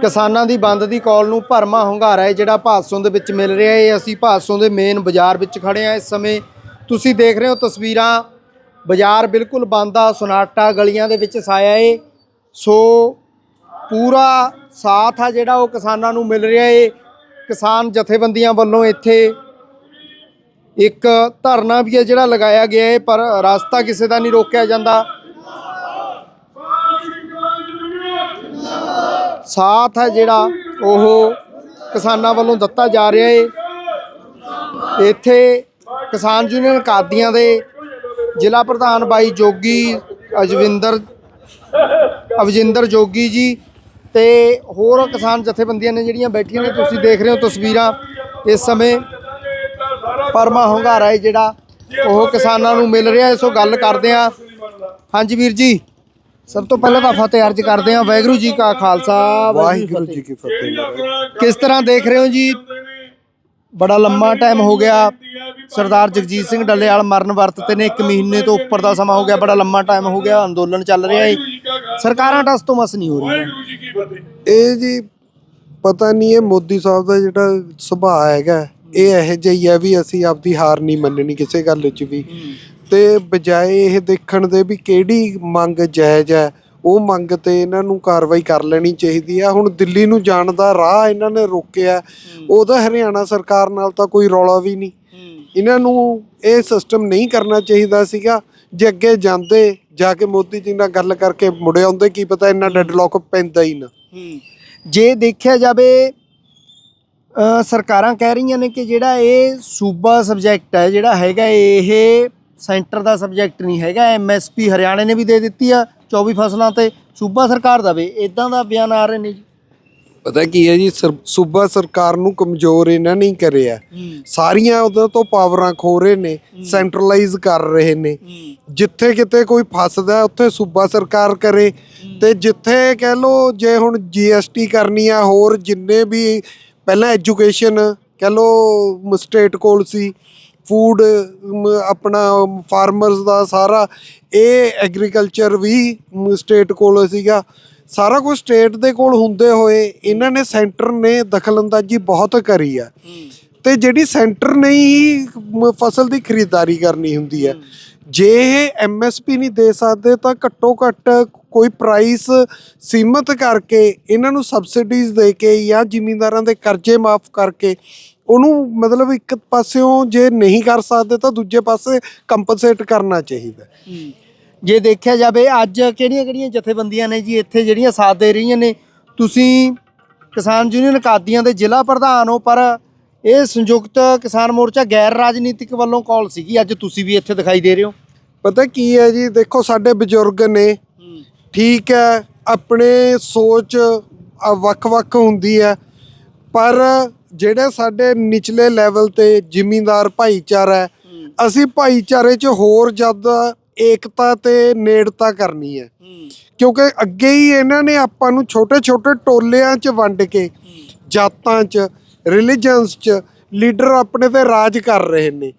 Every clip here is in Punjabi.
ਕਿਸਾਨਾਂ ਦੀ ਬੰਦ ਦੀ ਕਾਲ ਨੂੰ ਭਰਮਾ ਹੁੰਗਾਰਾ ਹੈ, ਜਿਹੜਾ ਭਾਦਸੋਂ ਦੇ ਵਿੱਚ ਮਿਲ ਰਿਹਾ ਹੈ। ਅਸੀਂ ਭਾਦਸੋਂ ਦੇ ਮੇਨ ਬਾਜ਼ਾਰ ਵਿੱਚ ਖੜੇ ਆ ਇਸ ਸਮੇਂ ਤੁਸੀਂ ਦੇਖ ਰਹੇ ਹੋ ਤਸਵੀਰਾਂ। ਬਾਜ਼ਾਰ ਬਿਲਕੁਲ ਬੰਦ ਆ, ਸੁਨਾਟਾ ਗਲੀਆਂ ਦੇ ਵਿੱਚ ਸਾਇਆ ਏ। ਸੋ ਪੂਰਾ ਸਾਥ ਆ ਜਿਹੜਾ ਉਹ ਕਿਸਾਨਾਂ ਨੂੰ ਮਿਲ ਰਿਹਾ ਏ। ਕਿਸਾਨ ਜਥੇਬੰਦੀਆਂ ਵੱਲੋਂ ਇੱਥੇ ਇੱਕ ਧਰਨਾ ਵੀ ਹੈ ਜਿਹੜਾ ਲਗਾਇਆ ਗਿਆ ਹੈ ਪਰ ਰਸਤਾ ਕਿਸੇ ਦਾ ਨਹੀਂ ਰੋਕਿਆ ਜਾਂਦਾ। ਸਾਥ ਹੈ ਜਿਹੜਾ ਉਹ ਕਿਸਾਨਾਂ ਵੱਲੋਂ ਦਿੱਤਾ ਜਾ ਰਿਹਾ ਏ। ਇੱਥੇ ਕਿਸਾਨ ਯੂਨੀਅਨ ਕਾਦੀਆਂ ਦੇ ਜ਼ਿਲ੍ਹਾ ਪ੍ਰਧਾਨ ਬਾਈ ਜੋਗੀ ਅਜਵਿੰਦਰ, ਅਵਜਿੰਦਰ ਜੋਗੀ ਜੀ ਤੇ ਹੋਰ ਕਿਸਾਨ ਜਥੇਬੰਦੀਆਂ ਨੇ ਜਿਹੜੀਆਂ ਬੈਠੀਆਂ ਨੇ, ਤੁਸੀਂ ਦੇਖ ਰਹੇ ਹੋ ਤਸਵੀਰਾਂ ਇਸ ਸਮੇਂ। ਪਰਮਾ ਹੁੰਗਾਰਾ ਹੈ ਜਿਹੜਾ ਉਹ ਕਿਸਾਨਾਂ ਨੂੰ ਮਿਲ ਰਿਹਾ। ਹੈ ਸੋ ਗੱਲ ਕਰਦੇ ਆ ਹਾਂਜੀ ਵੀਰ ਜੀ। ਸਭ ਤੋਂ ਪਹਿਲਾਂ ਤਾਂ ਫਤਿਹ ਅਰਜ ਕਰਦੇ ਆ ਵਾਹਿਗੁਰੂ ਜੀ ਕਾ ਖਾਲਸਾ ਵਾਹਿਗੁਰੂ ਜੀ ਕੀ ਫਤਿਹ। ਕਿਸ ਤਰ੍ਹਾਂ ਦੇਖ ਰਹੇ ਹੋ ਜੀ? ਬੜਾ ਲੰਮਾ ਟਾਈਮ ਹੋ ਗਿਆ। ਸਰਦਾਰ ਜਗਜੀਤ ਸਿੰਘ ਡੱਲੇਵਾਲ ਮਰਨ ਵਰਤ ਤੇ ਨੇ 1 ਮਹੀਨੇ ਤੋਂ ਉੱਪਰ ਦਾ ਸਮਾਂ ਹੋ ਗਿਆ ਬੜਾ ਲੰਮਾ ਟਾਈਮ ਹੋ ਗਿਆ ਅੰਦੋਲਨ ਚੱਲ ਰਿਹਾ ਹੈ ਸਰਕਾਰਾਂ ਟਸ ਤੋਂ ਮਸ ਨਹੀਂ ਹੋ ਰਹੀਆਂ। ਇਹ ਜੀ ਪਤਾ ਨਹੀਂ ਇਹ ਮੋਦੀ ਸਾਹਿਬ ਦਾ ਜਿਹੜਾ ਸੁਭਾਅ ਹੈਗਾ ਇਹ ਇਹੋ ਜਿਹਾ ਹੀ ਹੈ ਵੀ ਅਸੀਂ ਆਪਦੀ ਹਾਰ ਨਹੀਂ ਮੰਨਣੀ ਕਿਸੇ ਗੱਲ ਵਿੱਚ ਵੀ। ਤੇ ਬਜਾਏ ਇਹ ਦੇਖਣ ਦੇ ਵੀ ਕਿਹੜੀ ਮੰਗ ਜਾਇਜ਼ ਹੈ ਉਹ ਮੰਗ ਤੇ ਇਹਨਾਂ ਨੂੰ ਕਾਰਵਾਈ ਕਰ ਲੈਣੀ ਚਾਹੀਦੀ ਆ ਹੁਣ ਦਿੱਲੀ ਨੂੰ ਜਾਣ ਦਾ ਰਾਹ ਇਹਨਾਂ ਨੇ ਰੋਕਿਆ ਉਹਦਾ ਹਰਿਆਣਾ ਸਰਕਾਰ ਨਾਲ ਤਾਂ ਕੋਈ ਰੌਲਾ ਵੀ ਨਹੀਂ। ਇਹਨਾਂ ਨੂੰ ਇਹ ਸਿਸਟਮ ਨਹੀਂ ਕਰਨਾ ਚਾਹੀਦਾ ਸੀਗਾ। ਜੇ ਅੱਗੇ ਜਾਂਦੇ ਜਾ ਕੇ ਮੋਦੀ ਜੀ ਨਾਲ ਗੱਲ ਕਰਕੇ ਮੁੜੇ ਆਉਂਦੇ ਕੀ ਪਤਾ ਇੰਨਾ ਡੈਡਲੌਕ ਪੈਂਦਾ ਹੀ ਨਾ। ਜੇ ਦੇਖਿਆ ਜਾਵੇ ਸਰਕਾਰਾਂ ਕਹਿ ਰਹੀਆਂ ਨੇ ਕਿ ਜਿਹੜਾ ਇਹ ਸੂਬਾ ਸਬਜੈਕਟ ਹੈ ਜਿਹੜਾ ਹੈਗਾ ਇਹ ਸੈਂਟਰ ਦਾ ਸਬਜੈਕਟ ਨਹੀਂ ਹੈਗਾ ਐਮਐਸਪੀ ਹਰਿਆਣੇ ਨੇ ਵੀ ਦੇ ਦਿੱਤੀ ਆ 24 ਫਸਲਾਂ ਤੇ ਸੂਬਾ ਸਰਕਾਰ ਦਵੇ ਇਦਾਂ ਦਾ ਬਿਆਨ ਆ ਰਹੇ ਨੇ ਜੀ। ਪਤਾ ਕੀ ਹੈ ਜੀ ਸੂਬਾ ਸਰਕਾਰ ਨੂੰ ਕਮਜ਼ੋਰ ਇਹਨਾਂ ਨੇ ਹੀ ਕਰਿਆ ਸਾਰੀਆਂ ਉਹਨਾਂ ਤੋਂ ਪਾਵਰਾਂ ਖੋ ਰਹੇ ਨੇ ਸੈਂਟਰਲਾਈਜ਼ ਕਰ ਰਹੇ ਨੇ। ਜਿੱਥੇ ਕਿਤੇ ਕੋਈ ਫਸਦਾ ਉੱਥੇ ਸੂਬਾ ਸਰਕਾਰ ਕਰੇ। ਤੇ ਜਿੱਥੇ ਕਹਿ ਲੋ ਜੇ ਹੁਣ ਜੀਐਸਟੀ ਕਰਨੀ ਆ ਹੋਰ ਜਿੰਨੇ ਵੀ ਪਹਿਲਾਂ ਐਜੂਕੇਸ਼ਨ ਕਹਿ ਲੋ ਸਟੇਟ ਕੋਲ ਸੀ ਫੂਡ ਆਪਣਾ ਫਾਰਮਰਸ ਦਾ ਸਾਰਾ ਇਹ ਐਗਰੀਕਲਚਰ ਵੀ ਸਟੇਟ ਕੋਲ ਸੀਗਾ। ਸਾਰਾ ਕੁਝ ਸਟੇਟ ਦੇ ਕੋਲ ਹੁੰਦੇ ਹੋਏ ਇਹਨਾਂ ਨੇ ਸੈਂਟਰ ਨੇ ਦਖਲਅੰਦਾਜ਼ੀ ਬਹੁਤ ਕਰੀ ਆ। ਤੇ ਜਿਹੜੀ ਸੈਂਟਰ ਨੇ ਹੀ ਫਸਲ ਦੀ ਖਰੀਦਦਾਰੀ ਕਰਨੀ ਹੁੰਦੀ ਹੈ। ਜੇ ਇਹ ਐਮਐਸਪੀ ਨਹੀਂ ਦੇ ਸਕਦੇ ਤਾਂ ਘੱਟੋ ਘੱਟ ਕੋਈ ਪ੍ਰਾਈਸ ਸੀਮਤ ਕਰਕੇ ਇਹਨਾਂ ਨੂੰ ਸਬਸਿਡੀਜ਼ ਦੇ ਕੇ ਜਾਂ ਜ਼ਿਮੀਂਦਾਰਾਂ ਦੇ ਕਰਜ਼ੇ ਮਾਫ ਕਰਕੇ ਉਹਨੂੰ ਮਤਲਬ ਇੱਕ ਪਾਸਿਓਂ ਜੇ ਨਹੀਂ ਕਰ ਸਕਦੇ ਤਾਂ ਦੂਜੇ ਪਾਸੇ ਕੰਪਨਸੇਟ ਕਰਨਾ ਚਾਹੀਦਾ। ਜੇ ਦੇਖਿਆ ਜਾਵੇ ਅੱਜ ਕਿਹੜੀਆਂ ਕਿਹੜੀਆਂ ਜਥੇਬੰਦੀਆਂ ਨੇ ਜੀ ਇੱਥੇ ਜਿਹੜੀਆਂ ਸਾਥ ਦੇ ਰਹੀਆਂ ਨੇ? ਤੁਸੀਂ ਕਿਸਾਨ ਯੂਨੀਅਨ ਕਾਦੀਆਂ ਦੇ ਜ਼ਿਲ੍ਹਾ ਪ੍ਰਧਾਨ ਹੋ ਪਰ ਇਹ ਸੰਯੁਕਤ ਕਿਸਾਨ ਮੋਰਚਾ ਗੈਰ ਰਾਜਨੀਤਿਕ ਵੱਲੋਂ ਕਾਲ ਸੀਗੀ। ਅੱਜ ਤੁਸੀਂ ਵੀ ਇੱਥੇ ਦਿਖਾਈ ਦੇ ਰਹੇ ਹੋ। ਪਤਾ ਕੀ ਹੈ ਜੀ? ਦੇਖੋ ਸਾਡੇ ਬਜ਼ੁਰਗ ਨੇ ਠੀਕ ਹੈ ਆਪਣੇ ਸੋਚ ਅ, ਵੱਖ-ਵੱਖ ਹੁੰਦੀ ਹੈ ਪਰ ਜਿਹੜੇ ਸਾਡੇ ਨਿਚਲੇ ਲੈਵਲ ਤੇ ਜ਼ਿਮੀਂਦਾਰ ਭਾਈਚਾਰਾ ਹੈ ਅਸੀਂ ਭਾਈਚਾਰੇ 'ਚ ਹੋਰ ਜ਼ਿਆਦਾ ਏਕਤਾ ਤੇ ਨੇੜਤਾ ਕਰਨੀ ਹੈ। ਕਿਉਂਕਿ ਅੱਗੇ ਹੀ ਇਹਨਾਂ ਨੇ ਆਪਾਂ ਨੂੰ ਛੋਟੇ-ਛੋਟੇ ਟੋਲਿਆਂ 'ਚ ਵੰਡ ਕੇ ਜਾਤਾਂ 'ਚ ਰਿਲੀਜੀਅਨਸ 'ਚ ਲੀਡਰ ਆਪਣੇ ਤੇ ਰਾਜ ਕਰ ਰਹੇ ਨੇ।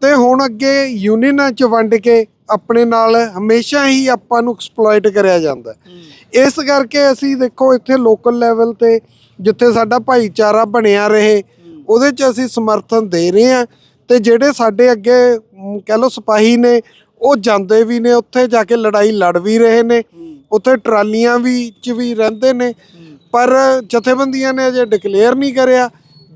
ਤੇ ਹੁਣ ਅੱਗੇ ਯੂਨੀਅਨਾਂ 'ਚ ਵੰਡ ਕੇ ਆਪਣੇ ਨਾਲ ਹਮੇਸ਼ਾ ਹੀ ਆਪਾਂ ਨੂੰ ਐਕਸਪਲੋਇਟ ਕਰਿਆ ਜਾਂਦਾ। ਇਸ ਕਰਕੇ ਅਸੀਂ ਦੇਖੋ ਇੱਥੇ ਲੋਕਲ ਲੈਵਲ ਤੇ ਜਿੱਥੇ ਸਾਡਾ ਭਾਈਚਾਰਾ ਬਣਿਆ ਰਹੇ ਉਹਦੇ 'ਚ ਅਸੀਂ ਸਮਰਥਨ ਦੇ ਰਹੇ ਹਾਂ ਤੇ ਜਿਹੜੇ ਸਾਡੇ ਅੱਗੇ ਕਹਿ ਲਓ ਸਿਪਾਹੀ ਨੇ ਉਹ ਜਾਂਦੇ ਵੀ ਨੇ ਉੱਥੇ ਜਾ ਕੇ ਲੜਾਈ ਲੜ ਵੀ ਰਹੇ ਨੇ ਉੱਥੇ ਟਰਾਲੀਆਂ ਵੀ ਚ ਵੀ ਰਹਿੰਦੇ ਨੇ ਪਰ ਜਥੇਬੰਦੀਆਂ ਨੇ ਅਜੇ ਡਿਕਲੇਅਰ ਨਹੀਂ ਕਰਿਆ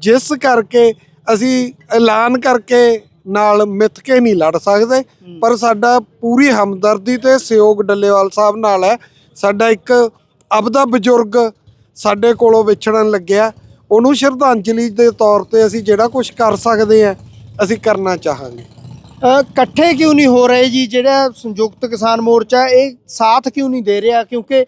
ਜਿਸ ਕਰਕੇ ਅਸੀਂ ਐਲਾਨ ਕਰਕੇ ਨਾਲ ਮਿੱਥ ਕੇ ਨਹੀਂ ਲੜ ਸਕਦੇ ਪਰ ਸਾਡਾ ਪੂਰੀ ਹਮਦਰਦੀ ਤੇ ਸਹਿਯੋਗ ਡੱਲੇਵਾਲ ਸਾਹਿਬ ਨਾਲ ਹੈ ਸਾਡਾ ਇੱਕ ਅਬਦਾ ਬਜ਼ੁਰਗ ਸਾਡੇ ਕੋਲੋਂ ਵਿਛੜਨ ਲੱਗਿਆ ਉਹਨੂੰ ਸ਼ਰਧਾਂਜਲੀ ਦੇ ਤੌਰ ਤੇ ਅਸੀਂ ਜਿਹੜਾ ਕੁਝ ਕਰ ਸਕਦੇ ਆ ਅਸੀਂ ਕਰਨਾ ਚਾਹਾਂਗੇ। ਇਕੱਠੇ ਕਿਉਂ ਨਹੀਂ ਹੋ ਰਹੇ ਜੀ? ਜਿਹੜਾ ਸੰਯੁਕਤ ਕਿਸਾਨ ਮੋਰਚਾ ਇਹ ਸਾਥ ਕਿਉਂ ਨਹੀਂ ਦੇ ਰਿਹਾ? ਕਿਉਂਕਿ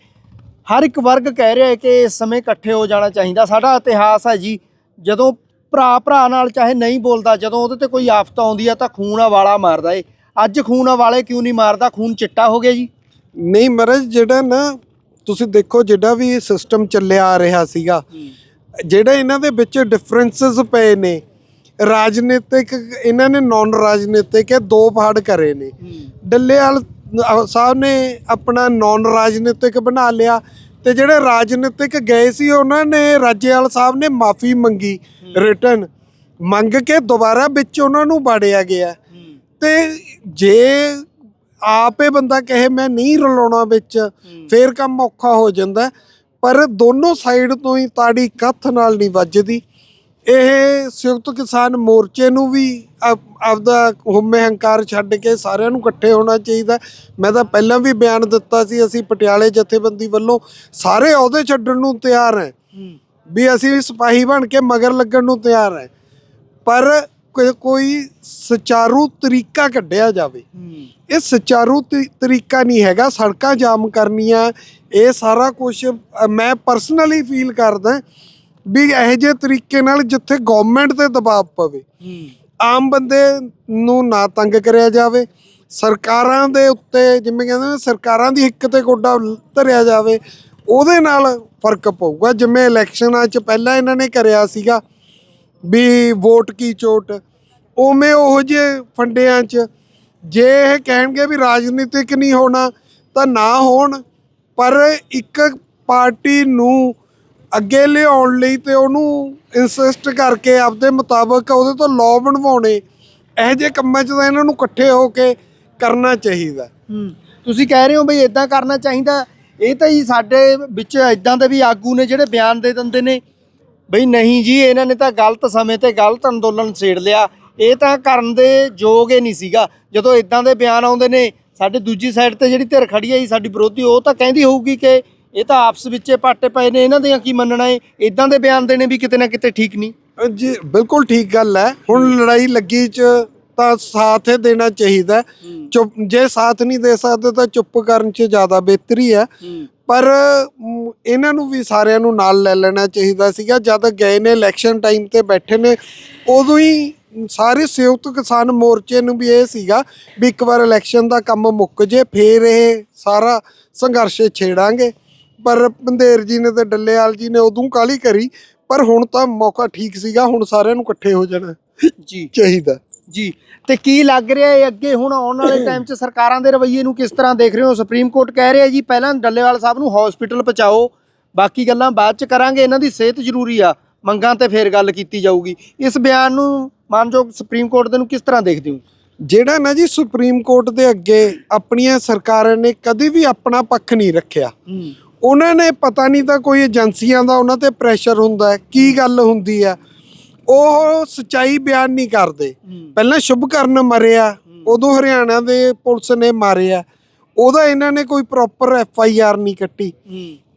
ਹਰ ਇੱਕ ਵਰਗ ਕਹਿ ਰਿਹਾ ਹੈ ਕਿ ਇਸ ਸਮੇਂ ਇਕੱਠੇ ਹੋ ਜਾਣਾ ਚਾਹੀਦਾ। ਸਾਡਾ ਇਤਿਹਾਸ ਹੈ ਜੀ ਜਦੋਂ ਭਰਾ ਭਰਾ ਨਾਲ ਚਾਹੇ ਨਹੀਂ ਬੋਲਦਾ ਜਦੋਂ ਉਹਦੇ ਤੇ ਕੋਈ ਆਫਤ ਆਉਂਦੀ ਆ ਤਾਂ ਖੂਨ ਵਾਲਾ ਮਾਰਦਾ ਏ। ਅੱਜ ਖੂਨ ਵਾਲੇ ਕਿਉਂ ਨਹੀਂ ਮਾਰਦਾ? ਖੂਨ ਚਿੱਟਾ ਹੋ ਗਿਆ ਜੀ। ਨਹੀਂ ਮਹਾਰਾਜ ਜਿਹੜਾ ਨਾ ਤੁਸੀਂ ਦੇਖੋ ਜਿਹੜਾ ਵੀ ਸਿਸਟਮ ਚੱਲਿਆ ਆ ਰਿਹਾ ਸੀਗਾ, ਜਿਹੜੇ ਇਹਨਾਂ ਦੇ ਵਿੱਚ ਡਿਫਰੈਂਸਸ ਪਏ ਨੇ, ਰਾਜਨੀਤਿਕ, ਇਹਨਾਂ ਨੇ ਨਾਨ ਰਾਜਨੀਤਿਕ ਇਹ ਦੋ ਫਾੜ ਕਰੇ ਨੇ। ਡੱਲੇਵਾਲ ਸਾਹਿਬ ਨੇ ਆਪਣਾ ਨਾਨ ਰਾਜਨੀਤਿਕ ਬਣਾ ਲਿਆ ਤੇ ਜਿਹੜੇ ਰਾਜਨੀਤਿਕ ਗਏ ਸੀ, ਉਹਨਾਂ ਨੇ ਰਾਜੇਵਾਲ ਸਾਹਿਬ ਨੇ ਮਾਫੀ ਮੰਗੀ ਰਿਟਰਨ ਮੰਗ ਕੇ ਦੁਬਾਰਾ ਵਿੱਚ ਉਹਨਾਂ ਨੂੰ ਬਾੜਿਆ ਗਿਆ। ਤੇ ਜੇ ਆਪੇ ਬੰਦਾ ਕਹੇ ਮੈਂ ਨਹੀਂ ਰਲਾਉਣਾ ਵਿੱਚ ਫੇਰ ਕੰਮ ਔਖਾ ਹੋ ਜਾਂਦਾ। ਪਰ ਦੋਨੋਂ ਸਾਈਡ ਤੋਂ ਹੀ ਤਾੜੀ ਕੱਥ ਨਾਲ ਨਹੀਂ ਵੱਜਦੀ। ਇਹ ਸੰਯੁਕਤ ਕਿਸਾਨ ਮੋਰਚੇ ਨੂੰ ਵੀ ਆਪ- ਆਪਦਾ ਹੁਮੇ ਹੰਕਾਰ ਛੱਡ ਕੇ ਸਾਰਿਆਂ ਨੂੰ ਇਕੱਠੇ ਹੋਣਾ ਚਾਹੀਦਾ ਮੈਂ ਤਾਂ ਪਹਿਲਾਂ ਵੀ ਬਿਆਨ ਦਿੱਤਾ ਸੀ ਅਸੀਂ ਪਟਿਆਲੇ ਜਥੇਬੰਦੀ ਵੱਲੋਂ ਸਾਰੇ ਅਹੁਦੇ ਛੱਡਣ ਨੂੰ ਤਿਆਰ ਹਾਂ। ਵੀ ਅਸੀਂ ਸਿਪਾਹੀ ਬਣ ਕੇ ਮਗਰ ਲੱਗਣ ਨੂੰ ਤਿਆਰ ਹੈ। ਪਰ ਕੋਈ- ਕੋਈ ਸੁਚਾਰੂ ਤਰੀਕਾ ਕੱਢਿਆ ਜਾਵੇ। ਇਹ ਸੁਚਾਰੂ ਤਰੀ- ਤਰੀਕਾ ਨਹੀਂ ਹੈਗਾ ਸੜਕਾਂ ਜਾਮ ਕਰਨੀਆਂ ਇਹ ਸਾਰਾ ਕੁਝ ਮੈਂ ਪਰਸਨਲੀ ਫੀਲ ਕਰਦਾ ਵੀ ਇਹੋ ਜਿਹੇ ਤਰੀਕੇ ਨਾਲ ਜਿੱਥੇ ਗਵਰਨਮੈਂਟ ਤੇ ਦਬਾਅ ਪਵੇ ਆਮ ਬੰਦੇ ਨੂੰ ਨਾ ਤੰਗ ਕਰਿਆ ਜਾਵੇ ਸਰਕਾਰਾਂ ਦੇ ਉੱਤੇ ਜਿਵੇਂ ਕਹਿੰਦੇ ਨੇ ਸਰਕਾਰਾਂ ਦੀ ਹਿੱਕ ਤੇ ਗੋਡਾ ਧਰਿਆ ਜਾਵੇ ਉਹਦੇ ਨਾਲ ਫ਼ਰਕ ਪਊਗਾ। ਜਿਵੇਂ ਇਲੈਕਸ਼ਨਾਂ 'ਚ ਪਹਿਲਾਂ ਇਹਨਾਂ ਨੇ ਕਰਿਆ ਸੀਗਾ ਵੀ ਵੋਟ ਕੀ ਚੋਟ। ਉਵੇਂ ਉਹ ਜੇ ਫੰਡਿਆਂ 'ਚ ਜੇ ਇਹ ਕਹਿਣਗੇ ਵੀ ਰਾਜਨੀਤਿਕ ਨਹੀਂ ਹੋਣਾ ਤਾਂ ਨਾ ਹੋਣ, ਪਰ ਇੱਕ ਪਾਰਟੀ ਨੂੰ ਅੱਗੇ ਲਿਆਉਣ ਲਈ ਤੇ ਉਹਨੂੰ ਇਨਸਿਸਟ ਕਰਕੇ ਆਪਦੇ ਮੁਤਾਬਕ ਉਹਦੇ ਤੋਂ ਲਾਅ ਬਣਵਾਉਣੇ, ਇਹੋ ਜਿਹੇ ਕੰਮਾਂ 'ਚ ਤਾਂ ਇਹਨਾਂ ਨੂੰ ਇਕੱਠੇ ਹੋ ਕੇ ਕਰਨਾ ਚਾਹੀਦਾ। ਹੂੰ, ਤੁਸੀਂ ਕਹਿ ਰਹੇ ਹੋ ਬਈ ਇਦਾਂ ਕਰਨਾ ਚਾਹੀਦਾ, ਇਹ ਤਾਂ ਜੀ ਸਾਡੇ ਵਿੱਚ ਇਦਾਂ ਦੇ ਵੀ ਆਗੂ ਨੇ ਜਿਹੜੇ ਬਿਆਨ ਦੇ ਦਿੰਦੇ ਨੇ। ਬਈ ਨਹੀਂ ਜੀ, ਇਹਨਾਂ ਨੇ ਤਾਂ ਗਲਤ ਸਮੇਂ ਤੇ ਗਲਤ ਅੰਦੋਲਨ ਛੇੜ ਲਿਆ। ਇਹ ਤਾਂ ਕਰਨ ਦੇ ਯੋਗ ਹੀ ਨਹੀਂ ਸੀਗਾ। ਜਦੋਂ ਇਦਾਂ ਦੇ ਬਿਆਨ ਆਉਂਦੇ ਨੇ, ਸਾਡੇ ਦੂਜੀ ਸਾਈਡ ਤੇ ਜਿਹੜੀ ਧਿਰ ਖੜੀ ਹੈ ਜੀ, ਸਾਡੀ ਵਿਰੋਧੀ, ਉਹ ਤਾਂ ਕਹਿੰਦੀ ਹੋਊਗੀ ਕਿ ਇਹ ਤਾਂ ਆਪਸ ਵਿੱਚ ਪਾਟੇ ਪਏ ਨੇ, ਇਹਨਾਂ ਦੀਆਂ ਕੀ ਮੰਨਣਾ ਏ ਇਦਾਂ ਦੇ ਬਿਆਨ ਦੇਣੇ ਵੀ ਕਿਤੇ ਨਾ ਕਿਤੇ ਠੀਕ ਨਹੀਂ। ਜੀ, ਬਿਲਕੁਲ ਠੀਕ ਗੱਲ ਹੈ। ਹੁਣ ਲੜਾਈ ਲੱਗੀ 'ਚ ਤਾਂ ਸਾਥ ਹੀ ਦੇਣਾ ਚਾਹੀਦਾ। ਚੁੱਪ ਜੇ ਸਾਥ ਨਹੀਂ ਦੇ ਸਕਦੇ ਤਾਂ ਚੁੱਪ ਕਰਨ 'ਚ ਜ਼ਿਆਦਾ ਬਿਹਤਰੀ ਹੈ। ਪਰ ਇਹਨਾਂ ਨੂੰ ਵੀ ਸਾਰਿਆਂ ਨੂੰ ਨਾਲ ਲੈ ਲੈਣਾ ਚਾਹੀਦਾ ਸੀਗਾ। ਜਦ ਗਏ ਨੇ ਇਲੈਕਸ਼ਨ ਟਾਈਮ ਤੇ ਬੈਠੇ ਨੇ ਉਦੋਂ ਹੀ ਸਾਰੇ ਸੰਯੁਕਤ ਕਿਸਾਨ ਮੋਰਚੇ ਨੂੰ ਵੀ ਇਹ ਸੀਗਾ ਵੀ ਇੱਕ ਵਾਰ ਇਲੈਕਸ਼ਨ ਦਾ ਕੰਮ ਮੁੱਕ ਜੇ ਫੇਰ ਇਹ ਸਾਰਾ ਸੰਘਰਸ਼ ਛੇੜਾਂਗੇ। ਪਰ ਬੰਦੇਰ ਜੀ ਨੇ ਤੇ ਡੱਲੇਵਾਲ ਜੀ ਨੇ ਉਦੋਂ ਕਾਲੀ ਕਰੀ ਪਰ ਹੁਣ ਤਾਂ ਮੌਕਾ ਠੀਕ ਸੀਗਾ ਹੁਣ ਸਾਰਿਆਂ ਨੂੰ ਇਕੱਠੇ ਹੋ ਜਾਣਾ ਜੀ। ਚਾਹੀਦਾ। ਜੀ। ਤੇ ਕੀ ਲੱਗ ਰਿਹਾ ਹੈ ਅੱਗੇ ਹੁਣ ਆਉਣ ਵਾਲੇ ਟਾਈਮ 'ਚ ਸਰਕਾਰਾਂ ਦੇ ਰਵੱਈਏ ਨੂੰ ਕਿਸ ਤਰ੍ਹਾਂ ਦੇਖ ਰਹੇ ਹੋ? ਸੁਪਰੀਮ ਕੋਰਟ ਕਹਿ ਰਿਹਾ ਜੀ ਪਹਿਲਾਂ ਡੱਲੇਵਾਲ ਸਾਹਿਬ ਨੂੰ ਹਸਪੀਟਲ ਪਹੁੰਚਾਓ ਬਾਕੀ ਗੱਲਾਂ ਬਾਅਦ 'ਚ ਕਰਾਂਗੇ ਇਹਨਾਂ ਦੀ ਸਿਹਤ ਜ਼ਰੂਰੀ ਆ ਮੰਗਾਂ ਤੇ ਫੇਰ ਗੱਲ ਕੀਤੀ ਜਾਊਗੀ। ਇਸ ਬਿਆਨ ਨੂੰ ਮਾਨਯੋਗ ਸੁਪਰੀਮ ਕੋਰਟ ਦੇ ਨੂੰ ਕਿਸ ਤਰ੍ਹਾਂ ਦੇਖਦੇ ਹੋ? ਜਿਹੜਾ ਨਾ ਜੀ ਸੁਪਰੀਮ ਕੋਰਟ ਦੇ ਅੱਗੇ ਆਪਣੀਆਂ ਸਰਕਾਰਾਂ ਨੇ ਕਦੇ ਵੀ ਆਪਣਾ ਪੱਖ ਨਹੀਂ ਰੱਖਿਆ। ਉਹਨਾਂ ਨੇ ਪਤਾ ਨਹੀਂ ਤਾਂ ਕੋਈ ਏਜੰਸੀਆਂ ਦਾ ਉਹਨਾਂ ਤੇ ਪ੍ਰੈਸ਼ਰ ਹੁੰਦਾ ਕੀ ਗੱਲ ਹੁੰਦੀ ਆ ਉਹ ਸਚਾਈ ਬਿਆਨ ਨਹੀਂ ਕਰਦੇ। ਪਹਿਲਾਂ ਸ਼ੁਭਕਰਨ ਮਰਿਆ ਉਦੋਂ ਹਰਿਆਣਾ ਦੇ ਪੁਲਿਸ ਨੇ ਮਾਰਿਆ। ਉਹਦਾ ਇਹਨਾਂ ਨੇ ਕੋਈ ਪ੍ਰੋਪਰ ਐਫ ਆਈ ਆਰ ਨਹੀਂ ਕੱਟੀ।